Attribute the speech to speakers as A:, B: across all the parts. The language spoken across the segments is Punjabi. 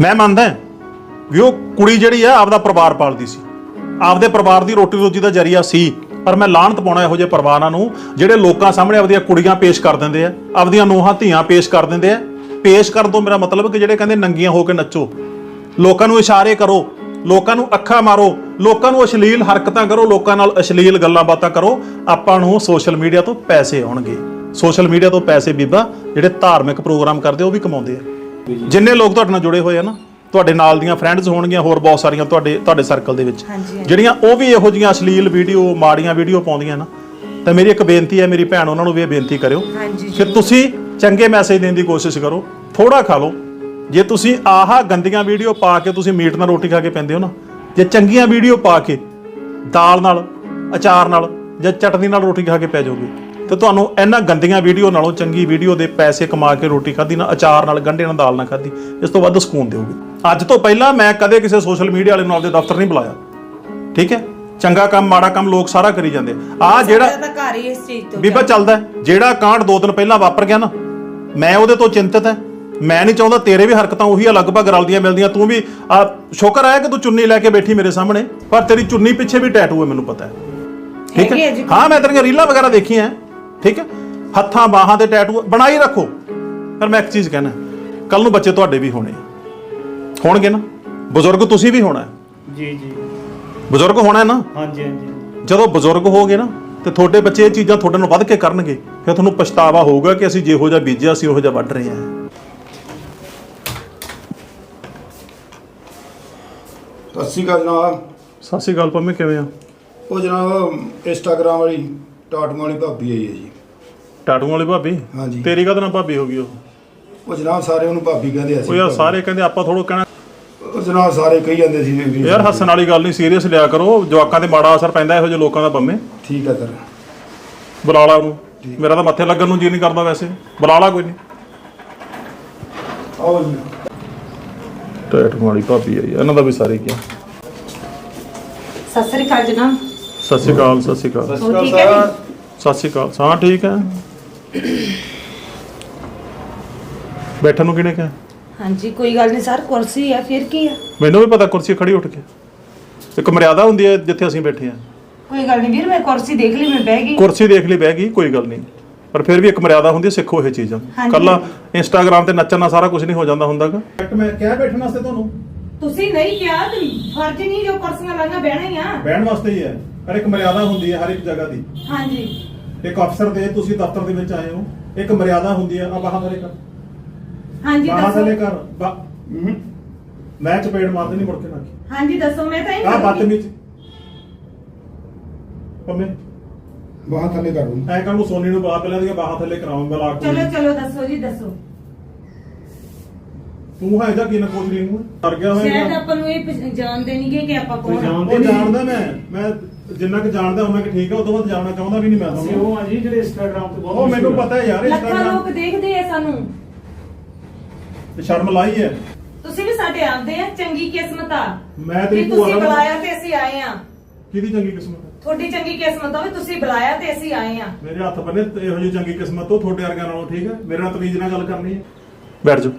A: ਮੈਂ ਮੰਨਦਾ ਵੀ ਉਹ ਕੁੜੀ ਜਿਹੜੀ ਆ, ਆਪਦਾ ਪਰਿਵਾਰ ਪਾਲਦੀ ਸੀ। ਆਪਦੇ ਪਰਿਵਾਰ ਦੀ ਰੋਟੀ ਰੋਜੀ ਦਾ ਜਰੀਆ ਸੀ, ਪਰ ਮੈਂ ਲਾਹਨਤ ਪਾਉਣਾ ਇਹੋ ਜਿਹੇ ਪਰਿਵਾਰਾਂ ਨੂੰ, ਜਿਹੜੇ ਲੋਕਾਂ ਸਾਹਮਣੇ ਆਪਦੀਆਂ ਕੁੜੀਆਂ ਪੇਸ਼ ਕਰ ਦਿੰਦੇ ਆ, ਆਪਦੀਆਂ ਨੂੰਹਾਂ ਧੀਆਂ ਪੇਸ਼ ਕਰ ਦਿੰਦੇ ਆ। ਪੇਸ਼ ਕਰਨ ਤੋਂ ਮੇਰਾ ਮਤਲਬ ਕਿ ਜਿਹੜੇ ਕਹਿੰਦੇ ਨੰਗੀਆਂ ਹੋ ਕੇ ਨੱਚੋ। ਲੋਕਾਂ ਨੂੰ ਇਸ਼ਾਰੇ ਕਰੋ, ਲੋਕਾਂ ਨੂੰ ਅੱਖਾਂ ਮਾਰੋ, ਲੋਕਾਂ ਨੂੰ ਅਸ਼ਲੀਲ ਹਰਕਤਾਂ ਕਰੋ, ਲੋਕਾਂ ਨਾਲ ਅਸ਼ਲੀਲ ਗੱਲਾਂ ਬਾਤਾਂ ਕਰੋ। ਆਪਾਂ ਨੂੰ ਸੋਸ਼ਲ ਮੀਡੀਆ ਤੋਂ ਪੈਸੇ ਆਉਣਗੇ। ਸੋਸ਼ਲ ਮੀਡੀਆ ਤੋਂ ਪੈਸੇ ਬੀਬਾ, ਜਿਹੜੇ ਧਾਰਮਿਕ ਪ੍ਰੋਗਰਾਮ ਕਰਦੇ ਉਹ ਵੀ ਕਮਾਉਂਦੇ ਆ। ਜਿੰਨੇ ਲੋਕ ਤੁਹਾਡੇ ਨਾਲ ਜੁੜੇ ਹੋਏ ਆ ਨਾ ਤੁਹਾਡੇ ਨਾਲ ਦੀਆਂ ਫਰੈਂਡਸ ਹੋਣਗੀਆਂ ਹੋਰ ਬਹੁਤ ਸਾਰੀਆਂ ਤੁਹਾਡੇ ਤੁਹਾਡੇ ਸਰਕਲ ਦੇ ਵਿੱਚ। ਜਿਹੜੀਆਂ ਉਹ ਵੀ ਇਹੋ ਜਿਹੀਆਂ ਅਸ਼ਲੀਲ ਵੀਡੀਓ ਮਾੜੀਆਂ ਵੀਡੀਓ ਪਾਉਂਦੀਆਂ ਨਾ ਤਾਂ ਮੇਰੀ ਇੱਕ ਬੇਨਤੀ ਹੈ ਮੇਰੀ ਭੈਣ ਉਹਨਾਂ ਨੂੰ ਵੀ ਇਹ ਬੇਨਤੀ ਕਰਿਓ ਕਿ ਤੁਸੀਂ ਚੰਗੇ ਮੈਸੇਜ ਦੇਣ ਦੀ ਕੋਸ਼ਿਸ਼ ਕਰੋ ਥੋੜਾ ਖਾ ਲਓ। ਜੇ ਤੁਸੀਂ ਆਹ ਗੰਦੀਆਂ ਵੀਡੀਓ ਪਾ ਕੇ ਤੁਸੀਂ ਮੀਟ ਨਾਲ ਰੋਟੀ ਖਾ ਕੇ ਪੈਂਦੇ ਹੋ ਨਾ ਜੇ ਚੰਗੀਆਂ ਵੀਡੀਓ ਪਾ ਕੇ ਦਾਲ ਨਾਲ ਅਚਾਰ ਨਾਲ ਜਾਂ ਚਟਨੀ ਨਾਲ ਰੋਟੀ ਖਾ ਕੇ ਪੈ ਜਾਓਗੇ। ਤੇ ਤੁਹਾਨੂੰ ਇਹਨਾਂ ਗੰਦੀਆਂ ਵੀਡੀਓ ਨਾਲੋਂ ਚੰਗੀ ਵੀਡੀਓ ਦੇ ਪੈਸੇ ਕਮਾ ਕੇ ਰੋਟੀ ਖਾਧੀ ਨਾ ਅਚਾਰ ਨਾਲ ਗੰਢੇ ਨਾਲ ਦਾਲ ਨਾਲ ਖਾਧੀ ਇਸ ਤੋਂ ਵੱਧ ਸਕੂਨ ਦਿਓਗੇ। ਅੱਜ ਤੋਂ ਪਹਿਲਾਂ ਮੈਂ ਕਦੇ ਕਿਸੇ ਸੋਸ਼ਲ ਮੀਡੀਆ ਵਾਲੇ ਨੂੰ ਆਪਦੇ ਦਫ਼ਤਰ ਨਹੀਂ ਬੁਲਾਇਆ। ਠੀਕ ਹੈ? ਚੰਗਾ ਕੰਮ ਮਾੜਾ ਕੰਮ ਲੋਕ ਸਾਰਾ ਕਰੀ ਜਾਂਦੇ। ਆ ਜਿਹੜਾ
B: ਘਰ ਹੀ ਇਸ ਚੀਜ਼ ਤੋਂ
A: ਬੀਬਾ ਚੱਲਦਾ। ਜਿਹੜਾ ਕਾਂਡ ਦੋ ਦਿਨ ਪਹਿਲਾਂ ਵਾਪਰ ਗਿਆ ਨਾ ਮੈਂ ਉਹਦੇ ਤੋਂ ਚਿੰਤਤ ਹੈ। ਮੈਂ ਨਹੀਂ ਚਾਹੁੰਦਾ ਤੇਰੇ ਵੀ ਹਰਕਤਾਂ ਉਹੀ ਆ ਲਗਭਗ ਰਲਦੀਆਂ ਮਿਲਦੀਆਂ। ਤੂੰ ਵੀ ਆ ਸ਼ੁਕਰ ਹੈ ਕਿ ਤੂੰ ਚੁੰਨੀ ਲੈ ਕੇ ਬੈਠੀ ਮੇਰੇ ਸਾਹਮਣੇ ਪਰ ਤੇਰੀ ਚੁੰਨੀ ਪਿੱਛੇ ਵੀ ਟੈਟੂ ਹੈ ਮੈਨੂੰ ਪਤਾ ਹੈ। ਠੀਕ ਹੈ। ਹਾਂ ਮੈਂ ਤੇਰੀਆਂ ਰੀਲਾਂ ਵਗੈਰਾ ਦੇਖੀਆਂ ਠੀਕ ਹੈ? ਹੱਥਾਂ ਬਾਹਾਂ ਤੇ ਟੈਟੂ ਬਣਾਈ ਰੱਖੋ। ਪਰ ਮੈਂ ਇੱਕ ਚੀਜ਼ ਕਹਿਣਾ ਕੱਲ ਨੂੰ ਬੱਚੇ ਤੁਹਾਡੇ ਵੀ ਹੋਣੇ। ਹੋਣਗੇ ਨਾ? ਬਜ਼ੁਰਗ ਤੁਸੀਂ ਵੀ ਹੋਣਾ।
C: ਜੀ ਜੀ।
A: ਬਜ਼ੁਰਗ ਹੋਣਾ ਨਾ?
C: ਹਾਂਜੀ ਹਾਂਜੀ।
A: ਜਦੋਂ ਬਜ਼ੁਰਗ ਹੋਗੇ ਨਾ ਤੇ ਤੁਹਾਡੇ ਬੱਚੇ ਇਹ ਚੀਜ਼ਾਂ ਤੁਹਾਡੇ ਨੂੰ ਵੱਧ ਕੇ ਕਰਨਗੇ। ਫਿਰ ਤੁਹਾਨੂੰ ਪਛਤਾਵਾ ਹੋਊਗਾ ਕਿ ਅਸੀਂ ਜਿਹੋ ਜਿਹਾ ਬੀਜਿਆ ਸੀ ਉਹੋ ਜਿਹਾ ਵੱਢ ਰਹੇ ਹਾਂ।
D: ਸਤਿ ਸ਼੍ਰੀ ਅਕਾਲ ਜਨਾਬ।
A: ਸਤਿ ਸ਼੍ਰੀ ਅਕਾਲ ਪੰਮੇ ਕਿਵੇਂ ਆ?
D: ਉਹ ਜਨਾਬ ਇੰਸਟਾਗ੍ਰਾਮ ਵਾਲੀ। ਟਾਟੂ ਵਾਲੀ ਭਾਬੀ ਆਈ ਹੈ ਜੀ।
A: ਟਾਟੂ ਵਾਲੀ ਭਾਬੀ?
D: ਹਾਂਜੀ।
A: ਤੇਰੀ ਕਦ ਨਾਲ ਭਾਬੀ ਹੋ ਗਈ ਉਹ?
D: ਉਹ ਜਨਾਬ ਸਾਰੇ ਉਹਨੂੰ ਭਾਬੀ ਕਹਿੰਦੇ
A: ਉਹ
D: ਅਸੀਂ।
A: ਯਾਰ ਸਾਰੇ ਕਹਿੰਦੇ ਆਪਾਂ ਥੋੜੋ ਕਹਿਣਾ
D: ਉਹ ਜਨਾਬ ਸਾਰੇ ਕਹੀ ਜਾਂਦੇ ਸੀ ਵੀ-
A: ਯਾਰ ਹੱਸਣ ਵਾਲੀ ਗੱਲ ਨਹੀਂ ਸੀਰੀਅਸ ਲਿਆ ਕਰੋ। ਜਵਾਕਾਂ ਤੇ ਮਾੜਾ ਅਸਰ ਪੈਂਦਾ ਇਹੋ ਜਿਹੇ ਲੋਕਾਂ ਦਾ ਪੰਮੇ
D: ਠੀਕ ਹੈ ਸਰ।
A: ਬੁਲਾ ਲਾ ਉਹਨੂੰ। ਮੇਰਾ ਤਾਂ ਮੱਥੇ ਲੱਗਣ ਨੂੰ ਜੀ ਨਹੀਂ ਕਰਦਾ ਵੈਸੇ। ਬੁਲਾ ਲਾ ਕੋਈ ਨਹੀਂ।
D: ਆਓ ਜੀ।
A: ਟਾਟੂ ਵਾਲੀ ਭਾਬੀ ਆਈ ਇਹਨਾਂ ਦਾ ਵੀ ਸਾਰੇ ਕੀ
B: ਸਤਿ ਸ੍ਰੀ ਅਕਾਲ ਜਨਾਬ।
A: ਸਤਿ ਸ਼੍ਰੀ ਅਕਾਲ ਸਤਿ ਸ਼੍ਰੀ ਅਕਾਲ।
B: ਹੋਰ ਠੀਕ ਹੈ ਜੀ?
A: ਸਤਿ ਸ਼੍ਰੀ ਅਕਾਲ ਹਾਂ ਠੀਕ ਹੈ। ਬੈਠਣ ਨੂੰ ਕਿਹਨੇ ਕਿਹਾ?
B: ਹਾਂਜੀ ਕੋਈ ਗੱਲ ਨਹੀਂ ਸਰ ਕੁਰਸੀ ਹੈ ਫਿਰ ਕੀ ਹੈ?
A: ਮੈਨੂੰ ਵੀ ਪਤਾ ਕੁਰਸੀ ਖੜੀ ਉੱਠ ਕੇ। ਇੱਕ ਮਰਿਆਦਾ ਹੁੰਦੀ ਹੈ ਜਿੱਥੇ ਅਸੀਂ ਬੈਠੇ ਹਾਂ।
B: ਕੋਈ ਗੱਲ ਨਹੀਂ ਵੀਰ ਮੈਂ ਕੁਰਸੀ ਦੇਖ ਲਈ ਮੈਂ ਬਹਿ ਗਈ।
A: ਕੁਰਸੀ ਦੇਖ ਲਈ ਬਹਿ ਗਈ ਕੋਈ ਗੱਲ ਨਹੀਂ। ਪਰ ਫਿਰ ਵੀ ਇੱਕ ਮਰਿਆਦਾ ਹੁੰਦੀ ਹੈ ਸਿੱਖੋ ਇਹ ਚੀਜ਼ਾਂ।
B: ਹਾਂਜੀ।
A: ਕੱਲਾ ਇੰਸਟਾਗ੍ਰam ਤੇ ਨੱਚਣ ਨਾਲ ਸਾਰਾ ਕੁਝ ਨਹੀਂ ਹੋ ਜਾਂਦਾ ਹੁੰਦਾਗਾ ਮੈਂ ਕਿਹਾ ਬੈਠਣ ਵਾਸਤੇ ਤੁਹਾਨੂੰ?
B: ਤੁਸੀਂ ਨਹੀਂ ਕਿਹਾ ਤੇ ਫਰਜ਼ ਨਹੀਂ ਜੋ ਕੁਰਸੀਆਂ ਲਾਈਆਂ ਬਹਿਣਾ ਹੀ ਆ।
A: ਬਹਿਣ ਵਾਸਤੇ ਹੀ ਹੈ। ਪਰ ਇੱਕ ਮਰਿਆਦਾ ਹੁੰਦੀ ਹੈ ਹਰ ਇੱਕ ਜਗ੍ਹਾ ਦੀ।
B: ਹਾਂਜੀ।
A: ਇੱਕ ਅਫਸਰ ਦੇ ਤੁਸੀਂ ਦਫ਼ਤਰ ਦੇ ਵਿੱਚ ਆਏ ਹੋ ਇੱਕ ਮਰਿਆਦਾ ਹੁੰਦੀ ਹੈ ਆ ਬਾਹਾਂ ਥੱਲੇ ਕਰ
B: ਹਾਂਜੀ
A: ਬਾਹਾਂ ਥੱਲੇ
B: ਦੱਸੋ
A: ਕਰ ਬਾ- ਹਮ। ਮੈਂ ਚਪੇੜ ਮਾਰਦੇ ਨਹੀਂ ਮੁੜ ਕੇ ਨਾ
B: ਹਾਂਜੀ ਦੱਸੋ ਮੈਂ ਤਾਂ ਇਹ
A: ਆ
B: ਕਰੂੰਗੀ।
A: ਬਦਤਮੀਜ਼। ਪੰਮੇ।
D: ਬਾਹਾਂ ਥੱਲੇ ਕਰ ਲੂੰ
A: ਐ ਕਰ ਨੂੰ ਸੋਨੀ ਨੂੰ ਬਾਹਰ ਪਹਿਲਾਂ ਦੀਆਂ ਬਾਹਾਂ ਥੱਲੇ ਕਰਾਉਂ ਮੈਂ ਲਾ
B: ਚਲੋ ਚਲੋ ਦੱਸੋ ਜੀ ਦੱਸੋ।
A: ਤੂੰ ਹੈ ਜਾਂ ਕੀ ਨਾ? ਕੋਚ ਰਹੀ ਹੂੰ ਡਰ ਗਿਆ
B: ਸ਼ਾਇਦ ਆਪਾਂ ਨੂੰ ਇਹ ਪਛ- ਜਾਣਦੇ ਨਹੀਂਗੇ ਕਿ ਆਪਾਂ ਕੌਣ ਆ।
A: ਉਹ ਜਾਣਦਾ ਮੈਂ। ਮੈਂ ਜਿੰਨਾ ਕਿ ਜਾਣਦਾ ਉਹਨਾਂ ਕਿ ਠੀਕ ਹੈ ਉਦੋਂ ਬਾਅਦ ਜਾਣਨਾ ਚਾਹੁੰਦਾ ਵੀ ਨਹੀਂ ਮੈਂ
C: ਅਸੀਂ
A: ਤੁਹਾਨੂੰ
C: ਉਹ ਆ ਜੀ ਜਿਹੜੇ ਇੰਸਟਾਗ੍ਰਾਮ ਤੇ ਬਹੁਤ
A: ਉਹ ਮੈਨੂੰ
C: ਮਸ਼ਹੂਰ ਆ।
A: ਪਤਾ ਹੈ ਯਾਰ
B: ਲੱਖਾਂ ਲੋਕ ਦੇਖਦੇ ਆ ਸਾਨੂੰ।
A: ਤੇ ਸ਼ਰਮ ਲਾਈ ਹੈ
B: ਤੁਸੀਂ ਵੀ ਸਾਡੇ ਆਉਂਦੇ ਆ ਚੰਗੀ ਕਿਸਮਤ ਆ।
A: ਮੈਂ ਤੇਰੀ
B: ਵੀ
A: ਭੂਆ
B: ਤੁਸੀਂ
A: ਦਾ-
B: ਬੁਲਾਇਆ ਤੇ ਅਸੀਂ ਆਏ ਆ।
A: ਕਿਹਦੀ ਚੰਗੀ ਕਿਸਮਤ ਹੈ
B: ਤੁਹਾਡੀ ਚੰਗੀ ਕਿਸਮਤ ਆ ਵੀ ਤੁਸੀਂ ਬੁਲਾਇਆ ਤੇ ਅਸੀਂ ਆਏ ਆ।
A: ਮੇਰੇ ਹੱਥ ਬੰਨੇ ਤੇ ਇਹੋ ਜਿਹੀ ਚੰਗੀ ਕਿਸਮਤ ਤੋਂ ਤੁਹਾਡੇ ਵਰਗਿਆਂ ਨਾਲੋਂ ਠੀਕ ਹੈ ਮੇਰੇ ਨਾਲ ਤਮੀਜ਼ ਨਾਲ ਗੱਲ ਕਰਨੀ ਹੈ ਬੈਠ ਜਾ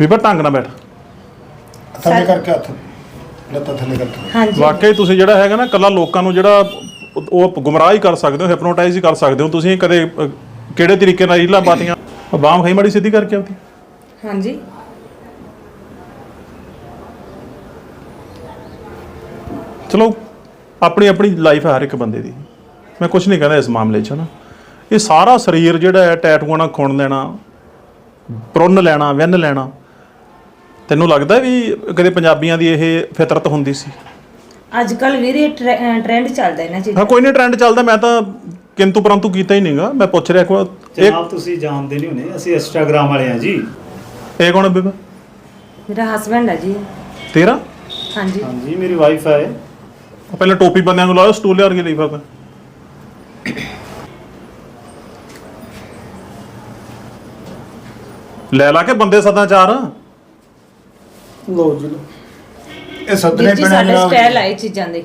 A: ਬੀਬਾ ਢੰਗ ਨਾਲ ਬੈਠ।
D: ਥੱਲੇ ਕਰਕੇ ਹੱਥ ਲੱਤਾਂ ਥੱਲੇ ਕਰਕੇ।
B: ਹਾਂਜੀ।
A: ਵਾਕਈ ਤੁਸੀਂ ਜਿਹੜਾ ਹੈਗਾ ਨਾ ਕੱਲਾ ਲੋਕਾਂ ਨੂੰ ਜਿਹੜਾ ਉਹ- ਉਹ ਗੁੰਮਰਾਹ ਹੀ ਕਰ ਸਕਦੇ ਹੋ ਹਿਪਨੋਟਾਈਜ਼ ਹੀ ਕਰ ਸਕਦੇ ਹੋ। ਤੁਸੀਂ ਕਦੇ ਅਹ, ਕਿਹੜੇ ਤਰੀਕੇ ਨਾਲ ਰੀਲਾਂ ਪਾਤੀਆਂ? ਬਾਮ ਖਾਈ ਮਾੜੀ ਸਿੱਧੀ ਕਰਕੇ ਆਉਂਦੀ।
B: ਹਾਂਜੀ।
A: ਚਲੋ ਆਪਣੀ ਆਪਣੀ ਲਾਈਫ ਹੈ ਹਰ ਇੱਕ ਬੰਦੇ ਦੀ। ਮੈਂ ਕੁਝ ਨਹੀਂ ਕਹਿੰਦਾ ਇਸ ਮਾਮਲੇ 'ਚ ਨਾ। ਇਹ ਸਾਰਾ ਸਰੀਰ ਜਿਹੜਾ ਹੈ ਟੈਟੂਆਂ ਨਾਲ ਖੁਣ ਲੈਣਾ ਪ੍ਰੁੰਨ ਲੈਣਾ ਵੰਨ ਲੈਣਾ ਤੈਨੂੰ ਲੱਗਦਾ ਵੀ ਕਦੇ ਪੰਜਾਬੀਆਂ ਦੀ ਇਹ ਫਿਤਰਤ ਹੁੰਦੀ ਸੀ?
B: ਅੱਜ ਕੱਲ ਵੀਰੇ ਟ੍ਰੈਂਡ ਚੱਲਦਾ ਇਹਨਾਂ ਚੀਜ਼ਾਂ
A: ਹਾਂ ਕੋਈ ਨਹੀਂ ਟ੍ਰੈਂਡ ਚੱਲਦਾ ਮੈਂ ਤਾਂ ਕਿੰਤੂ ਪਰੰਤੂ ਕੀਤਾ ਹੀ ਨਹੀਂਗਾ ਮੈਂ ਪੁੱਛ ਰਿਹਾ ਕੋ ਇਹ
C: ਜਨਾਬ ਤੁਸੀਂ ਜਾਣਦੇ ਨਹੀਂ ਹੋਣੇ ਅਸੀਂ ਇੰਸਟਾਗ੍ਰਾਮ ਵਾਲੇ ਆ ਜੀ।
A: ਇਹ ਕੌਣ ਬੀਬਾ?
B: ਮੇਰਾ ਹਸਬੰਡ ਹੈ ਜੀ।
A: ਤੇਰਾ?
B: ਹਾਂਜੀ।
C: ਹਾਂਜੀ ਮੇਰੀ ਵਾਈਫ ਹੈ
A: ਪਹਿਲਾਂ ਟੋਪੀ ਬੰਦਿਆਂ ਨੂੰ ਲਾਓ ਸਟੂਲ ਲਿਆ ਕੇ ਲਈ ਫਿਰਦਾ ਲੈ ਲਾ ਕੇ ਬੰਦੇ ਸਦਾ ਚਾਰ।
D: ਲੋ ਜੀ ਲਓ। ਇਹ ਸੱਦਨੇ
B: ਵੀਰ ਜੀ ਸਾਡੇ
D: ਜਨਾਬ
B: ਸਟਾਈਲ ਆਏ ਚੀਜ਼ਾਂ ਦੇ।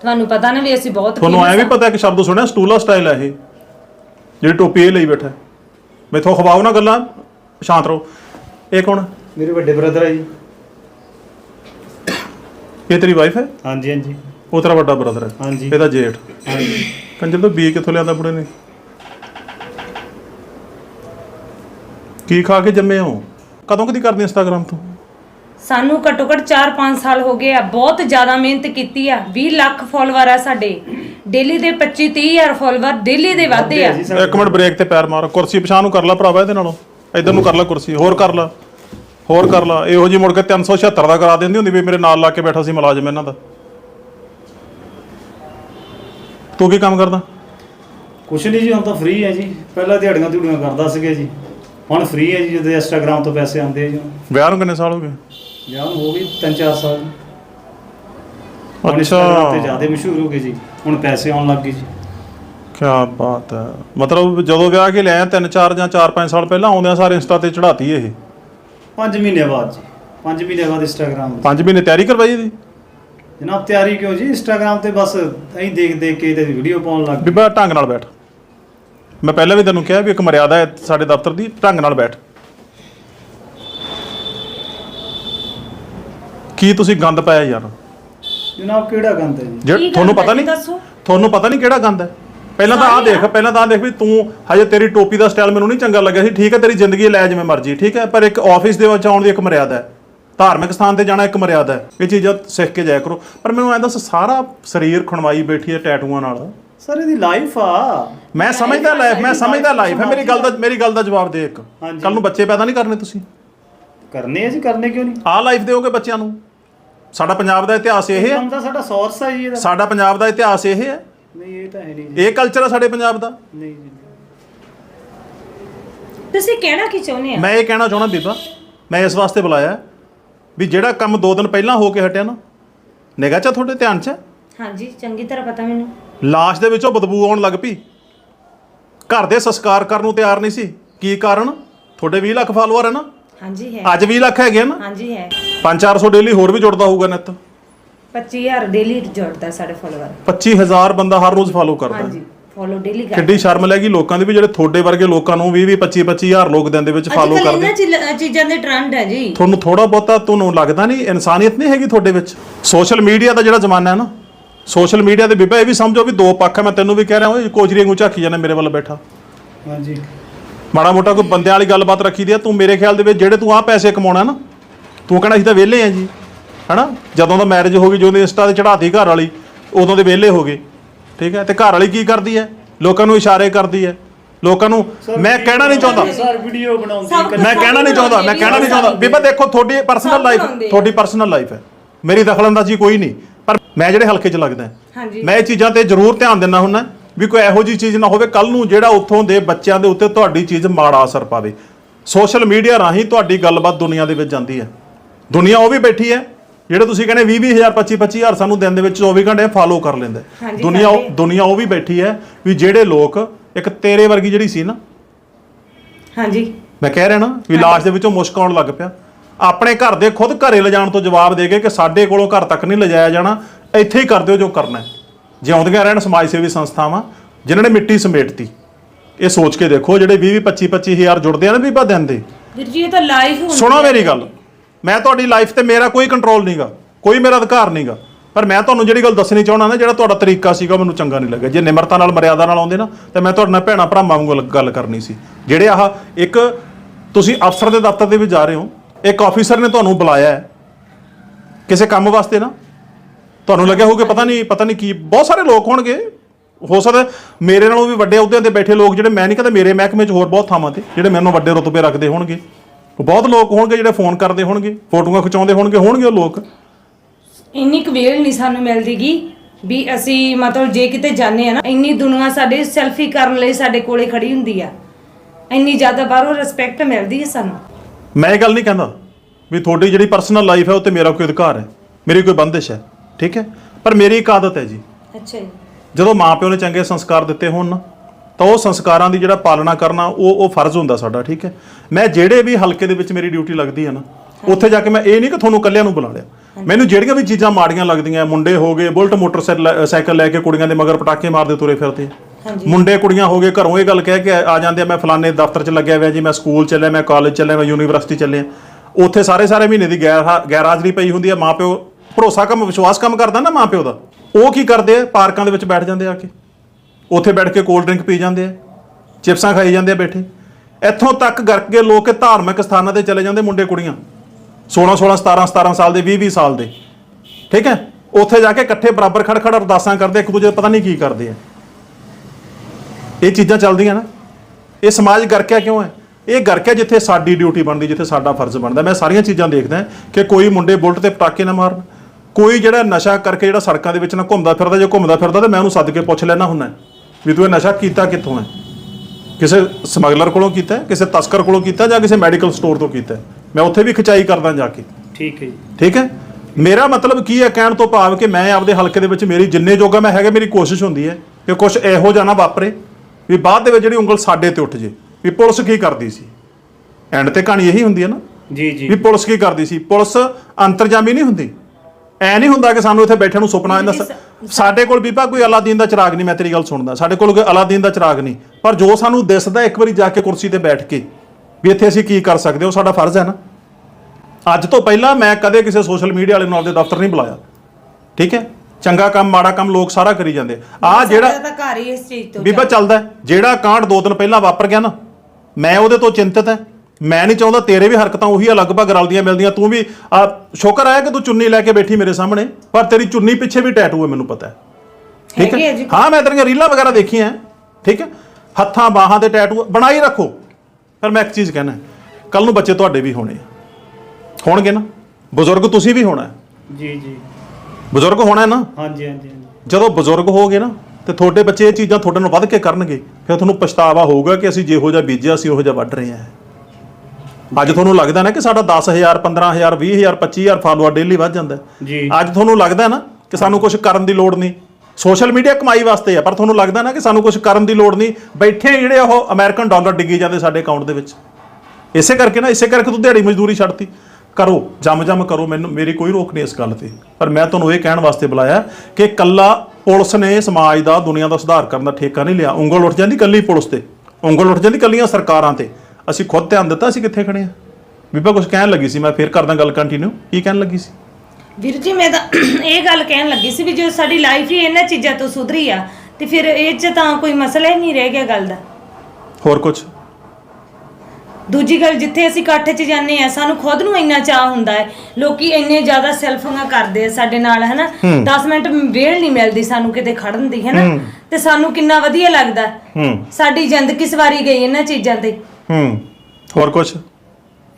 B: ਤੁਹਾਨੂੰ ਪਤਾ ਨਾ ਵੀ ਅਸੀਂ ਬਹੁਤ
A: ਤੁਹਾਨੂੰ ਐ ਵੀ
B: ਆ।
A: ਪਤਾ ਕਿ ਸ਼ਬਦ ਸੁਣਿਆ? ਸਟੂਲਾ ਸਟਾਈਲ ਹੈ ਇਹ। ਜਿਹੜੀ ਟੋਪੀ ਇਹ ਲਈ ਬੈਠਾ। ਹੈ। ਮੈਥੋਂ ਖਵਾਓ ਨਾ ਗੱਲਾਂ। ਸ਼ਾਂਤ ਰਹੋ। ਇਹ ਕੌਣ? ਹੈ?
C: ਮੇਰੇ ਵੱਡੇ ਬ੍ਰਦਰ ਹੈ ਜੀ।
A: ਇਹ ਤੇਰੀ ਵਾਈਫ ਹੈ?
C: ਹਾਂਜੀ ਹਾਂਜੀ।
A: ਉਹ ਤੇਰਾ ਵੱਡਾ ਬ੍ਰਦਰ ਹੈ।
C: ਹਾਂਜੀ।
A: ਇਹਦਾ ਜੇਠ।
C: ਹਾਂਜੀ।
A: ਕੰਜਰ ਤੋਂ ਬੀ ਕਿੱਥੋਂ ਲਿਆਂਦਾ ਬੁੜੇ ਨੇ? ਕੀ ਖਾ ਕੇ ਜੰਮੇ ਹੋ? ਕਦੋਂ ਕਦੀ ਕਰਦੀ ਇੰਸਟਾਗ੍ਰਾਮ ਤੋਂ?
B: ਸਾਨੂੰ ਘੱਟੋ ਘੱਟ 4-5 ਸਾਲ ਹੋ ਗਏ ਆ ਬਹੁਤ ਜ਼ਿਆਦਾ ਮਿਹਨਤ ਕੀਤੀ ਆ 20 ਲੱਖ ਫਾਲੋਅਰ ਆ ਸਾਡੇ। ਡੇਲੀ ਦੇ 25-30 ਹਜ਼ਾਰ ਫਾਲੋਅਰ ਡੇਲੀ ਦੇ ਵਾਧੇ ਆ।
A: ਇੱਕ ਮਿੰਟ ਬ੍ਰੇਕ ਤੇ ਪੈਰ ਮਾਰ। ਕੁਰਸੀ ਪਛਾਣ ਨੂੰ ਕਰ ਲੈ ਭਰਾਵਾ ਇਹਦੇ ਨਾਲੋਂ। ਇਧਰ ਨੂੰ ਕਰ ਲੈ ਕੁਰਸੀ ਹੋਰ ਕਰ ਲੈ। ਹੋਰ ਕਰ ਲੈ। ਇਹੋ ਜੀ ਮੁੜ ਕੇ 376 ਦਾ ਕਰਾ ਦਿੰਦੀ ਹੁੰਦੀ ਵੀ ਮੇਰੇ ਨਾਲ ਲਾ ਕੇ ਬੈਠਾ ਸੀ ਮੁਲਾਜ਼ਮ ਇਹਨਾਂ ਦਾ। ਤੂੰ ਕੀ ਕੰਮ ਕਰਦਾ?
C: ਕੁਛ ਨਹੀਂ ਜੀ ਹੁਣ ਤਾਂ ਫ੍ਰੀ ਹੈ ਜੀ। ਪਹਿਲਾਂ ਦਿਹਾੜੀਆਂ ਦਿਹੜੀਆਂ ਕਰਦਾ ਸੀਗਾ ਜੀ। ਹੁਣ ਫ੍ਰੀ ਹੈ ਜੀ ਜਦੋਂ ਇੰਸਟਾਗ੍ਰਾਮ ਤੋਂ ਪੈਸੇ ਆਉਂਦੇ ਆ ਜੀ।
A: ਵਿਆਹ ਨੂੰ ਕਿੰਨੇ ਸਾਲ ਹੋ ਗਏ?
C: ਵਿਆਹ ਨੂੰ ਹੋ ਗਈ 3-4 ਸਾਲ। ਹੁਣ ਇੰਸਟਾਗ੍ਰਾਮ ਤੇ
A: ਅੱਛਾ
C: ਜ਼ਿਆਦਾ ਮਸ਼ਹੂਰ ਹੋ ਗਏ ਜੀ। ਹੁਣ ਪੈਸੇ ਆਉਣ ਲੱਗ ਗਏ ਜੀ।
A: ਕੀ ਬਾਤ ਹੈ। ਮਤਲਬ ਜਦੋਂ ਵਿਆਹ ਕੇ ਲਿਆਇਆ 3 4 ਜਾਂ 4 5 ਸਾਲ ਪਹਿਲਾਂ ਆਉਂਦਿਆਂ ਸਾਰੇ ਇੰਸਟਾ ਤੇ ਚੜਾਤੀ ਇਹ?
C: 5 ਮਹੀਨੇ ਬਾਅਦ ਜੀ। 5 ਮਹੀਨੇ ਬਾਅਦ ਇੰਸਟਾਗ੍ਰਾਮ
A: 5 ਮਹੀਨੇ ਤਿਆਰੀ ਕਰਵਾਈ ਇਹਦੀ?
C: ਜਨਾਬ ਤਿਆਰੀ ਕਿਉਂ ਜੀ? ਇੰਸਟਾਗ੍ਰਾਮ ਤੇ ਬਸ ਐਂ ਦੇਖ ਦੇਖ ਕੇ ਤੇ ਵੀਡੀਓ ਪਾਉਣ ਲੱਗ ਗਏ।
A: ਬੀਬਾ ਢੰਗ ਨਾਲ ਬੈਠ। ਮੈਂ ਪਹਿਲਾਂ ਵੀ ਤੈਨੂੰ ਕਿਹਾ ਵੀ ਇੱਕ ਮਰਿਆਦਾ ਹੈ ਸਾਡੇ ਦਫ਼ਤਰ ਦੀ ਢੰਗ ਨਾਲ ਬੈਠ। ਕੀ ਤੁਸੀਂ ਗੰਦ ਪਾਇਆ ਯਾਰ?
C: ਜਨਾਬ ਕਿਹੜਾ ਗੰਦ ਹੈ ਜੀ?
A: ਤੁਹਾਨੂੰ ਪਤਾ
B: ਹੈ
A: ਨਹੀਂ
B: ਦੱਸੋ?
A: ਤੁਹਾਨੂੰ ਪਤਾ ਨਹੀਂ ਕਿਹੜਾ ਗੰਦ ਹੈ? ਪਹਿਲਾਂ ਤਾਂ ਆਹ
B: ਸਾਰੇ
A: ਦੇਖ। ਪਹਿਲਾਂ ਤਾਂ ਆਹ ਦੇਖ ਵੀ ਤੂੰ ਹਜੇ ਤੇਰੀ ਟੋਪੀ ਦਾ ਸਟਾਈਲ ਮੈਨੂੰ ਨਹੀਂ ਚੰਗਾ ਲੱਗਿਆ ਸੀ। ਠੀਕ ਹੈ ਤੇਰੀ ਜ਼ਿੰਦਗੀ ਲੈ ਜਿਵੇਂ ਮਰਜ਼ੀ ਠੀਕ ਹੈ ਪਰ ਇੱਕ ਆਫਿਸ ਦੇ ਵਿੱਚ ਆਉਣ ਦੀ ਇੱਕ ਮਰਿਆਦਾ ਹੈ। ਧਾਰਮਿਕ ਸਥਾਨ ਤੇ ਜਾਣਾ ਇੱਕ ਮਰਿਆਦਾ ਹੈ। ਇਹ ਚੀਜ਼ਾਂ ਸਿੱਖ ਕੇ ਜਾਇਆ ਕਰੋ। ਪਰ ਮੈਨੂੰ ਐਂ ਦੱਸ ਸਾਰਾ ਸਰੀਰ ਖਣਵਾਈ ਬੈਠੀ ਹੈ ਟੈਟੂਆਂ ਨਾਲ।
C: ਸਰ ਇਹਦੀ ਲਾਈਫ ਆ।
A: ਮੈਂ ਸਮਝਦਾ ਲਾਈਫ ਮੈਂ ਸਮਝਦਾ ਲਾਈਫ ਹੈ। ਮੇਰੀ ਗੱਲ ਦਾ ਮੇਰੀ ਗੱਲ ਦਾ ਜਵਾਬ ਦੇ ਇੱਕ।
C: ਹਾਂਜੀ।
A: ਕੱਲ ਨੂੰ ਬੱਚੇ ਪੈਦਾ ਨਹੀਂ ਕਰਨੇ ਤੁਸੀਂ।
C: ਕਰਨੇ ਆ ਜੀ ਕਰਨੇ ਕਿਉਂ ਨਹੀਂ?
A: ਆਹ ਲਾਈਫ ਦਿਓਗੇ ਬੱਚਿਆਂ ਨੂੰ। ਸਾਡਾ ਪੰਜਾਬ ਦਾ ਇਤਿਹਾਸ ਇਹ ਹੈ।
C: ਤਾਂ ਸਾਡਾ ਸੋਰਸ ਆ ਜੀ ਇਹਦਾ।
A: ਸਾਡਾ ਪੰਜਾਬ ਦਾ ਇਤਿਹਾਸ ਇਹ ਹੈ।
C: ਨਹੀਂ ਇਹ ਤਾਂ ਹੈ ਨਹੀਂ ਜੀ।
A: ਇਹ ਕਲਚਰ ਹੈ ਸਾਡੇ ਪੰਜਾਬ ਦਾ।
C: ਨਹੀਂ ਜੀ
B: ਤੁਸੀਂ ਕਹਿਣਾ ਕੀ ਚਾਹੁੰਦੇ ਆ?
A: ਮੈਂ ਇਹ ਕਹਿਣਾ ਚਾਹਣਾ ਬੀਬਾ ਮੈਂ ਇਸ ਵਾਸਤੇ ਬੁਲਾਇਆ ਵੀ ਜਿਹੜਾ ਕੰਮ 2 ਦਿਨ ਪਹਿਲਾਂ ਹੋ ਕੇ ਹਟਿਆ ਨਾ ਨਿਗਾਹ ਚ ਆ ਤੁਹਾਡੇ ਧਿਆਨ ਚ? ਹੈ?
B: ਹਾਂਜੀ ਚੰਗੀ ਤਰ੍ਹਾਂ ਪਤਾ ਮੈਨੂੰ।
A: ਲਾਸ਼ ਦੇ ਵਿੱਚੋਂ ਬਦਬੂ ਆਉਣ ਲੱਗ ਪਈ। ਘਰ ਦੇ ਸੰਸਕਾਰ ਕਰਨ ਨੂੰ ਤਿਆਰ ਨਹੀਂ ਸੀ। ਕੀ ਕਾਰਨ? ਤੁਹਾਡੇ 20 ਲੱਖ ਫਾਲੋਅਰ ਹੈ ਨਾ।
B: ਹਾਂਜੀ ਹੈ।
A: ਅੱਜ 20 ਲੱਖ ਹੈਗੇ ਨਾ।
B: ਹਾਂਜੀ ਹੈ।
A: 5-400 ਡੇਲੀ ਹੋਰ ਵੀ ਜੁੜਦਾ ਹੋਊਗਾ ਨਿੱਤ
B: 25000 ਡੇਲੀ ਜੁੜਦਾ ਸਾਡੇ ਫਾਲੋਅਰ
A: 25000 ਬੰਦਾ ਹਰ ਰੋਜ਼ ਫਾਲੋ ਕਰਦਾ।
B: ਹਾਂਜੀ ਫੋਲੋ ਡੇਲੀ ਕਰ
A: ਕਿੱਡੀ ਸ਼ਰਮ ਲੱਗੀ ਲੋਕਾਂ ਦੀ ਵੀ ਜਿਹੜੇ ਤੁਹਾਡੇ ਵਰਗੇ ਲੋਕਾਂ ਨੂੰ 20 20 25 25000 ਲੋਕ ਦਿਨ ਦੇ ਵਿੱਚ ਫਾਲੋ ਕਰਦੇ।
B: ਇਹਨਾਂ ਚੀਜ਼- ਚੀਜ਼ਾਂ ਦੇ ਟ੍ਰੈਂਡ ਹੈ ਜੀ।
A: ਤੁਹਾਨੂੰ ਥੋੜਾ ਬਹੁਤਾ ਤੁਹਾਨੂੰ ਲੱਗਦਾ ਨਹੀਂ ਇਨਸਾਨੀਅਤ ਨਹੀਂ ਹੈਗੀ ਤੁਹਾਡੇ ਵਿੱਚ? ਸੋਸ਼ਲ ਮੀਡੀਆ ਦਾ ਜਿਹੜਾ ਜ਼ਮਾਨਾ ਹੈ ਨਾ ਸੋਸ਼ਲ ਮੀਡੀਆ ਦੇ ਬੀਬਾ ਇਹ ਵੀ ਸਮਝੋ ਵੀ ਦੋ ਪੱਖ ਹੈ ਮੈਂ ਤੈਨੂੰ ਵੀ ਕਹਿ ਰਿਹਾ ਹਾਂ ਕੋਚਰੀ ਵਾਂਗੂ ਝਾਕੀ ਜਾਂਦਾ ਮੇਰੇ ਵੱਲ ਬੈਠਾ।
C: ਹਾਂਜੀ।
A: ਮਾੜਾ ਮੋਟਾ ਕੋਈ ਬੰਦਿਆਂ ਵਾਲੀ ਗੱਲਬਾਤ ਰੱਖੀ ਦੀ ਆ ਤੂੰ ਮੇਰੇ ਖਿਆਲ ਦੇ ਵਿੱਚ ਜਿਹੜੇ ਤੂੰ ਆਹ ਪੈਸੇ ਕਮਾਉਣਾ ਨਾ ਤੂੰ ਕਹਿਣਾ ਅਸੀਂ ਤਾਂ ਵਿਹਲੇ ਆ ਜੀ ਹਨਾ? ਜਦੋਂ ਦਾ ਮੈਰਿਜ ਹੋ ਗਈ ਜਦੋਂ ਇੰਸਟਾ ਤੇ ਚੜਾਤੀ ਘਰ ਵਾਲੀ ਉਦੋਂ ਦੇ ਵਿਹਲੇ ਹੋ ਗਏ। ਠੀਕ ਹੈ? ਤੇ ਘਰ ਵਾਲੀ ਕੀ ਕਰਦੀ ਹੈ? ਲੋਕਾਂ ਨੂੰ ਇਸ਼ਾਰੇ ਕਰਦੀ ਹੈ। ਲੋਕਾਂ ਨੂੰ ਮੈਂ ਕਹਿਣਾ ਨਹੀਂ ਚਾਹੁੰਦਾ।
C: ਸਰ ਵੀਡੀਓ ਬਣਾਉਂਦੀ
A: ਮੈਂ ਕਹਿਣਾ ਨਹੀਂ ਚਾਹੁੰਦਾ ਮੈਂ ਕਹਿਣਾ ਨਹੀਂ ਚਾਹੁੰਦਾ। ਬੀਬਾ ਦੇਖੋ ਤੁਹਾਡੀ ਪਰਸਨਲ ਲਾਈਫ। ਤੁਹਾਡੀ ਪਰਸਨਲ ਲਾਈਫ ਹੈ। ਮੇਰੀ ਦਖਲਅੰਦਾਜ਼ੀ ਕੋਈ ਨਹੀਂ। ਪਰ ਮੈਂ ਜਿਹੜੇ ਹਲਕੇ 'ਚ ਲੱਗਦਾ ਮੈਂ ਇਹ ਚੀਜ਼ਾਂ ਤੇ ਜ਼ਰੂਰ ਧਿਆਨ ਦਿੰਦਾ ਹੁੰਨਾ ਵੀ ਕੋਈ ਇਹੋ ਜੀ ਚੀਜ਼ ਨਾ ਹੋਵੇ ਕੱਲ ਨੂੰ ਜਿਹੜਾ ਉੱਥੋਂ ਦੇ ਬੱਚਿਆਂ ਦੇ ਉੱਤੇ ਤੁਹਾਡੀ ਚੀਜ਼ ਮਾੜਾ ਅਸਰ ਪਾਵੇ। ਸੋਸ਼ਲ ਮੀਡੀਆ ਰਾਹੀਂ ਤੁਹਾਡੀ ਗੱਲਬਾਤ ਦੁਨੀਆ ਦੇ ਵਿੱਚ ਜਾਂਦੀ ਹੈ। ਦੁਨੀਆ ਉਹ ਵੀ ਬੈਠੀ ਹੈ ਜਿਹੜੇ ਤੁਸੀਂ ਕਹਿੰਦੇ 20 20000 25 25000 ਸਾਨੂੰ ਦਿਨ ਦੇ ਵਿੱਚ 24 ਘੰਟੇ ਫਾਲੋ ਕਰ ਲੈਂਦੇ।
B: ਹਾਂਜੀ,
A: ਦੁਨੀਆ ਉਹ-। ਦੁਨੀਆ ਉਹ ਵੀ ਬੈਠੀ ਹੈ ਵੀ ਜਿਹੜੇ ਲੋਕ ਇੱਕ ਤੇਰੇ ਵਰਗੀ ਜਿਹੜੀ ਸੀ ਨਾ
B: ਹਾਂਜੀ।
A: ਮੈਂ ਕਹਿ ਰਿਹਾ ਨਾ ਵੀ ਲਾਸ਼ ਦੇ ਵਿੱਚੋਂ ਮੁਸ਼ਕ ਆਉਣ ਲੱਗ ਪਿਆ। ਆਪਣੇ ਘਰ ਦੇ ਖੁਦ ਘਰੇ ਲਿਜਾਣ ਤੋਂ ਜਵਾਬ ਦੇ ਗਏ ਕਿ ਸਾਡੇ ਕੋਲੋਂ ਘਰ ਤੱਕ ਨਹੀਂ ਲਿਜਾਇਆ ਜਾਣਾ ਇੱਥੇ ਹੀ ਕਰ ਦਿਓ ਜੋ ਕਰਨਾ ਹੈ। ਜਿਉਂਦੀਆਂ ਰਹਿਣ ਸਮਾਜ ਸੇਵੀ ਸੰਸਥਾਵਾਂ ਜਿਨ੍ਹਾਂ ਨੇ ਮਿੱਟੀ ਸਮੇਟਤੀ ਇਹ ਸੋਚ ਕੇ ਦੇਖੋ ਜਿਹੜੇ 20 25 25 ਹਜ਼ਾਰ ਜੁੜਦੇ ਆ ਨਾ ਬੀਬਾ ਦਿਨ ਦੇ।
B: ਵੀਰ ਜੀ ਇਹ ਤਾਂ ਲਾਈਵ ਹੁੰਦੀ
A: ਸੁਣੋ
B: ਹੈ।
A: ਮੇਰੀ ਗੱਲ। ਮੈਂ ਤੁਹਾਡੀ ਲਾਈਫ ਤੇ ਮੇਰਾ ਕੋਈ ਕੰਟਰੋਲ ਨਹੀਂਗਾ ਕੋਈ ਮੇਰਾ ਅਧਿਕਾਰ ਨਹੀਂਗਾ ਪਰ ਮੈਂ ਤੁਹਾਨੂੰ ਜਿਹੜੀ ਗੱਲ ਦੱਸਣੀ ਚਾਹਣਾ ਨਾ, ਜਿਹੜਾ ਤੁਹਾਡਾ ਤਰੀਕਾ ਸੀਗਾ, ਮੈਨੂੰ ਚੰਗਾ ਨਹੀਂ ਲੱਗਿਆ। ਜੇ ਨਿਮਰਤਾ ਨਾਲ, ਮਰਿਆਦਾ ਨਾਲ ਆਉਂਦੇ ਨਾ, ਤੇ ਮੈਂ ਤੁਹਾਡੇ ਨਾਲ ਭੈਣਾ ਭਰਾਵਾਂ ਵਾਂਗੂ ਗੱਲ- ਕਰਨੀ ਸੀ। ਜਿਹੜੇ ਆਹ ਇੱਕ ਤੁਸੀਂ ਅਫਸਰ ਦੇ ਦਫ਼ਤਰ ਦੇ ਵਿੱਚ ਜਾ ਰਹੇ ਹੋ, ਇੱਕ ਆਫੀਸਰ ਨੇ ਤੁਹਾਨੂੰ ਬੁਲਾਇਆ ਹੈ। ਕਿਸੇ ਕੰਮ ਵਾਸਤੇ ਨਾ। ਤੁਹਾਨੂੰ ਲੱਗਿਆ ਹੋਊਗਾ, ਪਤਾ ਨਹੀਂ ਪਤਾ ਨਹੀਂ ਕੀ, ਬਹੁਤ ਸਾਰੇ ਲੋਕ ਹੋਣਗੇ। ਹੋ ਸਕਦਾ ਮੇਰੇ ਨਾਲੋਂ ਵੀ ਵੱਡੇ ਅਹੁਦਿਆਂ ਤੇ ਬੈਠੇ ਲੋਕ ਜਿਹੜੇ, ਮੈਂ ਨਹੀਂ ਕਹਿੰਦਾ ਮੇਰੇ ਮਹਿਕਮੇ 'ਚ ਹੋਰ ਬਹੁਤ ਥਾਵਾਂ ਤੇ, ਜਿਹੜੇ ਮੈਨੂੰ ਵੱਡੇ ਰੁਤਬੇ ਰੱਖਦੇ ਹੋਣਗੇ। ਬਹੁਤ ਲੋਕ ਹੋਣਗੇ ਜਿਹੜੇ ਫੋਨ ਕਰਦੇ ਹੋਣਗੇ ਫੋਟੋਆਂ ਖਿਚਾਉਂਦੇ ਹੋਣਗੇ ਹੋਣਗੇ ਉਹ ਲੋਕ।
B: ਇੰਨੀ ਕੁ ਵੇਲ ਨਹੀਂ ਸਾਨੂੰ ਮਿਲਦੀਗੀ ਵੀ ਅਸੀਂ ਮਤਲਬ ਜੇ ਕਿਤੇ ਜਾਂਦੇ ਆ ਨਾ ਇੰਨੀ ਦੁਨੀਆ ਸਾਡੇ ਸੈਲਫੀ ਕਰਨ ਲਈ ਸਾਡੇ ਕੋਲੇ ਖੜੀ ਹੁੰਦੀ ਆ। ਇੰਨੀ ਜ਼ਿਆਦਾ ਬਾਹਰੋਂ ਰਿਸਪੈਕਟ ਮਿਲਦੀ ਹੈ ਸਾਨੂੰ।
A: ਮੈਂ ਇਹ ਗੱਲ ਨਹੀਂ ਕਹਿੰਦਾ ਵੀ ਤੁਹਾਡੀ ਜਿਹੜੀ ਪਰਸਨਲ ਲਾਈਫ ਹੈ ਉਹ ਤੇ ਮੇਰਾ ਕੋਈ ਅਧਿਕਾਰ ਹੈ ਮੇਰੀ ਕੋਈ ਬੰਦਿਸ਼ ਹੈ ਠੀਕ ਹੈ? ਪਰ ਮੇਰੀ ਇੱਕ ਆਦਤ ਹੈ ਜੀ।
B: ਅੱਛਾ ਜੀ।
A: ਜਦੋਂ ਮਾਪਿਓ ਨੇ ਚੰਗੇ ਸੰਸਕਾਰ ਦਿੱਤੇ ਹੋਣ ਨਾ ਤਾਂ ਉਹ ਸੰਸਕਾਰਾਂ ਦੀ ਜਿਹੜਾ ਪਾਲਣਾ ਕਰਨਾ ਉਹ ਉਹ ਫਰਜ਼ ਹੁੰਦਾ ਸਾਡਾ ਠੀਕ ਹੈ? ਮੈਂ ਜਿਹੜੇ ਵੀ ਹਲਕੇ ਦੇ ਵਿੱਚ ਮੇਰੀ ਡਿਊਟੀ ਲੱਗਦੀ ਹੈ ਨਾ ਉੱਥੇ ਜਾ ਕੇ ਮੈਂ ਇਹ ਨਹੀਂ ਕਿ ਤੁਹਾਨੂੰ ਇਕੱਲਿਆਂ ਨੂੰ ਬੁਲਾ ਲਿਆ। ਮੈਨੂੰ ਜਿਹੜੀਆਂ ਵੀ ਚੀਜ਼ਾਂ ਮਾੜੀਆਂ ਲੱਗਦੀਆਂ ਮੁੰਡੇ ਹੋ ਗਏ ਬੁਲਟ ਮੋਟਰਸਾਈਕਲ ਸਾਈਕਲ ਲੈ ਕੇ ਕੁੜੀਆਂ ਦੇ ਮਗਰ ਪਟਾਕੇ ਮਾਰਦੇ ਤੁਰੇ ਫਿਰਦੇ। ਮੁੰਡੇ ਕੁੜੀਆਂ ਹੋ ਗਏ ਘਰੋਂ ਇਹ ਗੱਲ ਕਹਿ ਕੇ ਆ ਜਾਂਦੇ ਆ ਮੈਂ ਫਲਾਣੇ ਦਫ਼ਤਰ 'ਚ ਲੱਗਿਆ ਹੋਇਆ ਜੀ ਮੈਂ ਸਕੂਲ ਚੱਲਿਆ ਮੈਂ ਕਾਲਜ ਚੱਲਿਆ ਮੈਂ ਯੂਨੀਵਰਸਿਟੀ ਚੱਲਿਆ। ਉੱਥੇ ਸਾਰੇ ਸਾਰੇ ਮਹੀਨੇ ਦੀ ਗੈਰ ਹਾ- ਗੈਰ ਹਾਜ਼ਰੀ ਪਈ ਹੁੰਦੀ ਆ ਮਾਪਿਓ ਭਰੋਸਾ ਕੰਮ ਵਿਸ਼ਵਾਸ ਕੰਮ ਕਰਦਾ ਨਾ ਮਾਪਿਓ ਦਾ। ਉਹ ਕੀ ਕਰਦੇ ਆ? ਪਾਰਕਾਂ ਦੇ ਵਿੱਚ ਬੈਠ ਜਾਂਦੇ ਆ ਕੇ। ਉੱਥੇ ਬੈਠ ਕੇ ਕੋਲਡ ਡਰਿੰਕ ਪੀ ਜਾਂਦੇ ਆ, ਚਿਪਸਾਂ ਖਾਈ ਜਾਂਦੇ ਆ ਬੈਠੇ। ਇੱਥੋਂ ਤੱਕ ਗਰਕ ਕਰਕੇ ਲੋਕ ਧਾਰਮਿਕ ਸਥਾਨਾਂ ਤੇ ਚਲੇ ਜਾਂਦੇ ਮੁੰਡੇ ਕੁੜੀਆਂ। 16 16 17 17 ਸਾਲ ਦੇ 20 20 ਸਾਲ ਦੇ। ਠੀਕ ਹੈ? ਉੱਥੇ ਜਾ ਕੇ ਇਕੱਠੇ ਬਰਾਬਰ ਖੜ ਖੜ ਅਰਦਾਸਾਂ ਕਰਦੇ, ਇੱਕ ਦੂਜੇ ਪਤਾ ਨਹੀਂ ਕੀ ਕਰਦੇ ਆ। ਇਹ ਚੀਜ਼ਾਂ ਚੱਲਦੀਆਂ ਨਾ। ਇਹ ਸਮਾਜ ਗਰਕਿਆ ਕਿਉਂ ਹੈ? ਇਹ ਗਰਕਿਆ ਜਿੱਥੇ ਸਾਡੀ ਡਿਊਟੀ ਬਣਦੀ, ਜਿੱਥੇ ਸਾਡਾ ਫਰਜ਼ ਬਣਦਾ। ਮੈਂ ਸਾਰੀਆਂ ਚੀਜ਼ਾਂ ਦੇਖਦਾ ਕਿ ਕੋਈ ਮੁੰਡੇ ਬੁਲਟ ਤੇ ਪਟਾਕੇ ਨਾ ਮਾਰਨ। ਕੋਈ ਜਿਹੜਾ ਨਸ਼ਾ ਕਰਕੇ ਜਿਹੜਾ ਸੜਕਾਂ ਦੇ ਵਿੱਚ ਨਾ ਘੁੰਮਦਾ ਫਿਰਦਾ ਜੇ ਘੁੰਮਦਾ ਫਿਰਦਾ ਤੇ ਮੈਂ ਉਹਨੂੰ ਸੱਦ ਕੇ ਪੁੱਛ ਲੈਣਾ ਹੁੰਦਾ। ਵੀ ਤੂੰ ਇਹ ਨਸ਼ਾ ਕੀਤਾ ਕਿੱਥੋਂ ਹੈ? ਕਿਸੇ ਸਮਗਲਰ ਕੋਲੋਂ ਕੀਤਾ ਹੈ, ਕਿਸੇ ਤਸਕਰ ਕੋਲੋਂ ਕੀਤਾ ਜਾਂ ਕਿਸੇ ਮੈਡੀਕਲ ਸਟੋਰ ਤੋਂ ਕੀਤਾ ਹੈ? ਮੈਂ ਉੱਥੇ ਵੀ ਖਿਚਾਈ ਕਰਦਾ ਜਾ ਕੇ।
C: ਠੀਕ ਹੈ ਜੀ।
A: ਠੀਕ ਹੈ? ਮੇਰਾ ਮਤਲਬ ਕੀ ਹੈ ਕਹਿਣ ਤੋਂ ਭਾਵ ਕਿ ਮੈਂ ਆਪਦੇ ਹਲਕੇ ਦੇ ਵਿੱਚ ਮੇਰੀ ਜਿੰਨੇ ਜੋਗਾ ਮੈਂ ਹੈਗਾ ਮੇਰੀ ਕੋਸ਼ਿਸ਼ ਹੁੰਦੀ ਹੈ ਕਿ ਕੁਝ ਇਹੋ ਜਿਹਾ ਨਾ ਵਾਪਰੇ ਵੀ ਬਾਅਦ ਦੇ ਵਿੱਚ ਜਿਹੜੀ ਉਂਗਲ ਸਾਡੇ ਤੇ ਉੱਠ ਜੇ। ਵੀ ਪੁਲਿਸ ਕੀ ਕਰਦੀ ਸੀ? ਐਂਡ ਤੇ ਕਹਾਣੀ ਇਹੀ ਹੁੰਦੀ ਹੈ ਨਾ।
C: ਜੀ ਜੀ।
A: ਵੀ ਪੁਲਿਸ ਕੀ ਕਰਦੀ ਸੀ? ਪੁਲਿਸ ਅੰਤਰਜਾਮੀ ਨਹੀਂ ਹੁੰਦੀ। ਐ ਨਹੀਂ ਹੁੰਦਾ ਕਿ ਸਾਨੂੰ ਇੱਥੇ ਬੈਠੇ ਨੂੰ ਸੁਪਨਾ ਆਉਂਦਾ ਸ- ਸਾਡੇ ਕੋਲ ਬੀਬਾ ਕੋਈ ਅਲਾਦੀਨ ਦਾ ਚਿਰਾਗ ਨਹੀਂ ਮੈਂ ਤੇਰੀ ਗੱਲ ਸੁਣਦਾ। ਸਾਡੇ ਕੋਲ ਕੋਈ ਅਲਾਦੀਨ ਦਾ ਚਿਰਾਗ ਨਹੀਂ। ਪਰ ਜੋ ਸਾਨੂੰ ਦਿਸਦਾ ਇੱਕ ਵਾਰੀ ਜਾ ਕੇ ਕੁਰਸੀ ਤੇ ਬੈਠ ਕੇ ਵੀ ਇੱਥੇ ਅਸੀਂ ਕੀ ਕਰ ਸਕਦੇ ਹਾਂ ਉਹ ਸਾਡਾ ਫਰਜ਼ ਹੈ ਨਾ। ਅੱਜ ਤੋਂ ਪਹਿਲਾਂ ਮੈਂ ਕਦੇ ਕਿਸੇ ਸੋਸ਼ਲ ਮੀਡੀਆ ਵਾਲੇ ਨੂੰ ਆਪਦੇ ਦਫ਼ਤਰ ਨਹੀਂ ਬੁਲਾਇਆ। ਠੀਕ ਹੈ? ਚੰਗਾ ਕੰਮ ਮਾੜਾ ਕੰਮ ਲੋਕ ਸਾਰਾ ਕਰੀ ਜਾਂਦੇ। ਆ ਜਿਹੜਾ
B: ਤਾਂ ਘਰ ਹੀ ਇਸ ਚੀਜ਼ ਤੋਂ
A: ਬੀਬਾ ਚੱਲਦਾ। ਜਿਹੜਾ ਕਾਂਡ ਦੋ ਦਿਨ ਪਹਿਲਾਂ ਵਾਪਰ ਗਿਆ ਨਾ ਮੈਂ ਉਹਦੇ ਤੋਂ ਚਿੰਤਤ ਹੈ। ਮੈਂ ਨਹੀਂ ਚਾਹੁੰਦਾ ਤੇਰੇ ਵੀ ਹਰਕਤਾਂ ਉਹੀ ਆ ਲਗਭਗ ਰਲਦੀਆਂ ਮਿਲਦੀਆਂ ਤੂੰ ਵੀ ਆ ਸ਼ੁਕਰ ਹੈ ਕਿ ਤੂੰ ਚੁੰਨੀ ਲੈ ਕੇ ਬੈਠੀ ਮੇਰੇ ਸਾਹਮਣੇ? ਪਰ ਤੇਰੀ ਚੁੰਨੀ ਪਿੱਛੇ ਵੀ ਟੈਟੂ ਹੈ ਮੈਨੂੰ ਪਤਾ ਹੈ। ਠੀਕ
B: ਹੈਗੇ ਆ
A: ਹੈ
B: ਜੀ।
A: ਹਾਂ ਮੈਂ ਤੇਰੀਆਂ ਰੀਲਾਂ ਵਗੈਰਾ ਦੇਖੀਆਂ ਹੈ, ਠੀਕ ਹੈ? ਹੱਥਾਂ ਬਾਹਾਂ ਤੇ ਟੈਟੂ ਬਣਾਈ ਰੱਖੋ। ਪਰ ਮੈਂ ਇੱਕ ਚੀਜ਼ ਕਹਿਣਾ ਕੱਲ ਨੂੰ ਬੱਚੇ ਤੁਹਾਡੇ ਵੀ ਹੋਣੇ ਆ। ਹੋਣਗੇ ਨਾ? ਬਜ਼ੁਰਗ ਤੁਸੀਂ ਵੀ ਹੋਣਾ ਹੈ।
C: ਜੀ ਜੀ।
A: ਬਜ਼ੁਰਗ ਹੋਣਾ ਹੈ ਨਾ?
C: ਹਾਂਜੀ ਹਾਂਜੀ ਹਾਂਜੀ।
A: ਜਦੋਂ ਬਜ਼ੁਰਗ ਹੋਗੇ ਨਾ ਤੇ ਤੁਹਾਡੇ ਬੱਚੇ ਇਹ ਚੀਜ਼ਾਂ ਤੁਹਾਡੇ ਨੂੰ ਵੱਧ ਕੇ ਕਰਨਗੇ ਫਿਰ ਤੁਹਾਨੂੰ ਪਛਤਾਵਾ ਹੋਊਗਾ ਕਿ ਅਸੀਂ ਜਿਹੋ ਜਿਹਾ ਬੀਜਿਆ ਸੀ ਉਹੋ ਜਿਹਾ ਵੱਢ ਰਹੇ ਹਾਂ। ਅੱਜ ਤੁਹਾਨੂੰ ਲੱਗਦਾ ਨਾ ਕਿ ਸਾਡਾ 10000 15000 20000 25000 ਫਾਲੋਅਰ ਡੇਲੀ ਵੱਧ ਜਾਂਦਾ ਹੈ।
C: ਜੀ।
A: ਅੱਜ ਤੁਹਾਨੂੰ ਲੱਗਦਾ ਨਾ ਕਿ ਸਾਨੂੰ ਕੁਝ ਕਰਨ ਦੀ ਲੋੜ ਨਹੀਂ। ਸੋਸ਼ਲ ਮੀਡੀਆ ਕਮਾਈ ਵਾਸਤੇ ਆ ਪਰ ਤੁਹਾਨੂੰ ਲੱਗਦਾ ਨਾ ਕਿ ਸਾਨੂੰ ਕੁਝ ਕਰਨ ਦੀ ਲੋੜ ਨਹੀਂ। ਬੈਠੇ ਜਿਹੜੇ ਉਹ ਅਮਰੀਕਨ ਡਾਲਰ ਡਿੱਗੀ ਜਾਂਦੇ ਸਾਡੇ ਅਕਾਊਂਟ ਦੇ ਵਿੱਚ। ਇਸੇ ਕਰਕੇ ਨਾ ਇਸੇ ਕਰਕੇ ਤੂੰ ਦਿਹਾੜੀ ਮਜ਼ਦੂਰੀ ਛੱਡਤੀ। ਕਰੋ ਜਮ ਜਮ ਕਰੋ ਮੈਨੂੰ ਮੇਰੀ ਕੋਈ ਰੋਕ ਨਹੀਂ ਇਸ ਗੱਲ ਤੇ। ਪਰ ਮੈਂ ਤੁਹਾਨੂੰ ਇਹ ਕਹਿਣ ਵਾਸਤੇ ਬੁਲਾਇਆ ਕਿ ਕੱਲਾ ਪੁਲਿਸ ਨੇ ਸਮਾਜ ਦਾ ਦੁਨੀਆ ਦਾ ਸੁਧਾਰ ਕਰਨ ਦਾ ਠੇਕਾ ਨਹੀਂ ਲਿਆ। ਉਂਗਲ ਉੱਠ ਜਾਂਦੀ ਕੱਲੀ ਪੁਲਿਸ ਤੇ। ਉਂਗਲ ਉੱਠ ਜਾਂਦੀ ਕੱਲੀਆਂ ਸਰਕਾਰਾਂ ਤੇ। ਅਸੀਂ ਖੁਦ ਧਿਆਨ ਦਿੱਤਾ ਅਸੀਂ ਕਿੱਥੇ ਖੜੇ ਆ? ਬੀਬਾ ਕੁਝ ਕਹਿਣ ਲੱਗੀ ਸੀ ਮੈਂ ਫੇਰ ਕਰਦਾ ਗੱਲ ਕੰਟੀਨਿਊ ਕੀ ਕਹਿਣ ਲੱਗੀ ਸੀ?
B: ਵੀਰ ਜੀ ਮੈਂ ਤਾਂ ਇਹ ਗੱਲ ਕਹਿਣ ਲੱਗੀ ਸੀ ਵੀ ਜੋ ਸਾਡੀ ਲਾਈਫ ਹੀ ਇਹਨਾਂ ਚੀਜ਼ਾਂ ਤੋਂ ਸੁਧਰੀ ਆ ਤੇ ਫਿਰ ਇਹ 'ਚ ਤਾਂ ਕੋਈ ਮਸਲਾ ਹੀ ਨਹੀਂ ਰਹਿ ਗਿਆ ਗੱਲ ਦਾ।
A: ਹੋਰ ਕੁਝ
B: ਦੂਜੀ ਗੱਲ ਜਿੱਥੇ ਅਸੀਂ ਇਕੱਠ 'ਚ ਜਾਂਦੇ ਆ ਸਾਨੂੰ ਖੁਦ ਨੂੰ ਇੰਨਾ ਚਾਹ ਹੁੰਦਾ ਹੈ ਲੋਕੀ ਇੰਨੇ ਜ਼ਿਆਦਾ ਸੈਲਫੀਆਂ ਕਰਦੇ ਆ ਸਾਡੇ ਨਾਲ ਹਨਾ? 10 ਮਿੰਟ ਵੇਲ ਨਹੀਂ ਮਿਲਦੀ ਸਾਨੂੰ ਕਿਤੇ ਖੜਨ ਦੀ ਹਨਾ? ਤੇ ਸਾਨੂੰ ਕਿੰਨਾ ਵਧੀਆ ਲੱਗਦਾ। ਸਾਡੀ ਜ਼ਿੰਦਗੀ ਸਵਾਰੀ ਗਈ ਇਹਨਾਂ ਚੀਜ਼ਾਂ ਤੇ।
A: ਹੂੰ ਹੋਰ ਕੁਝ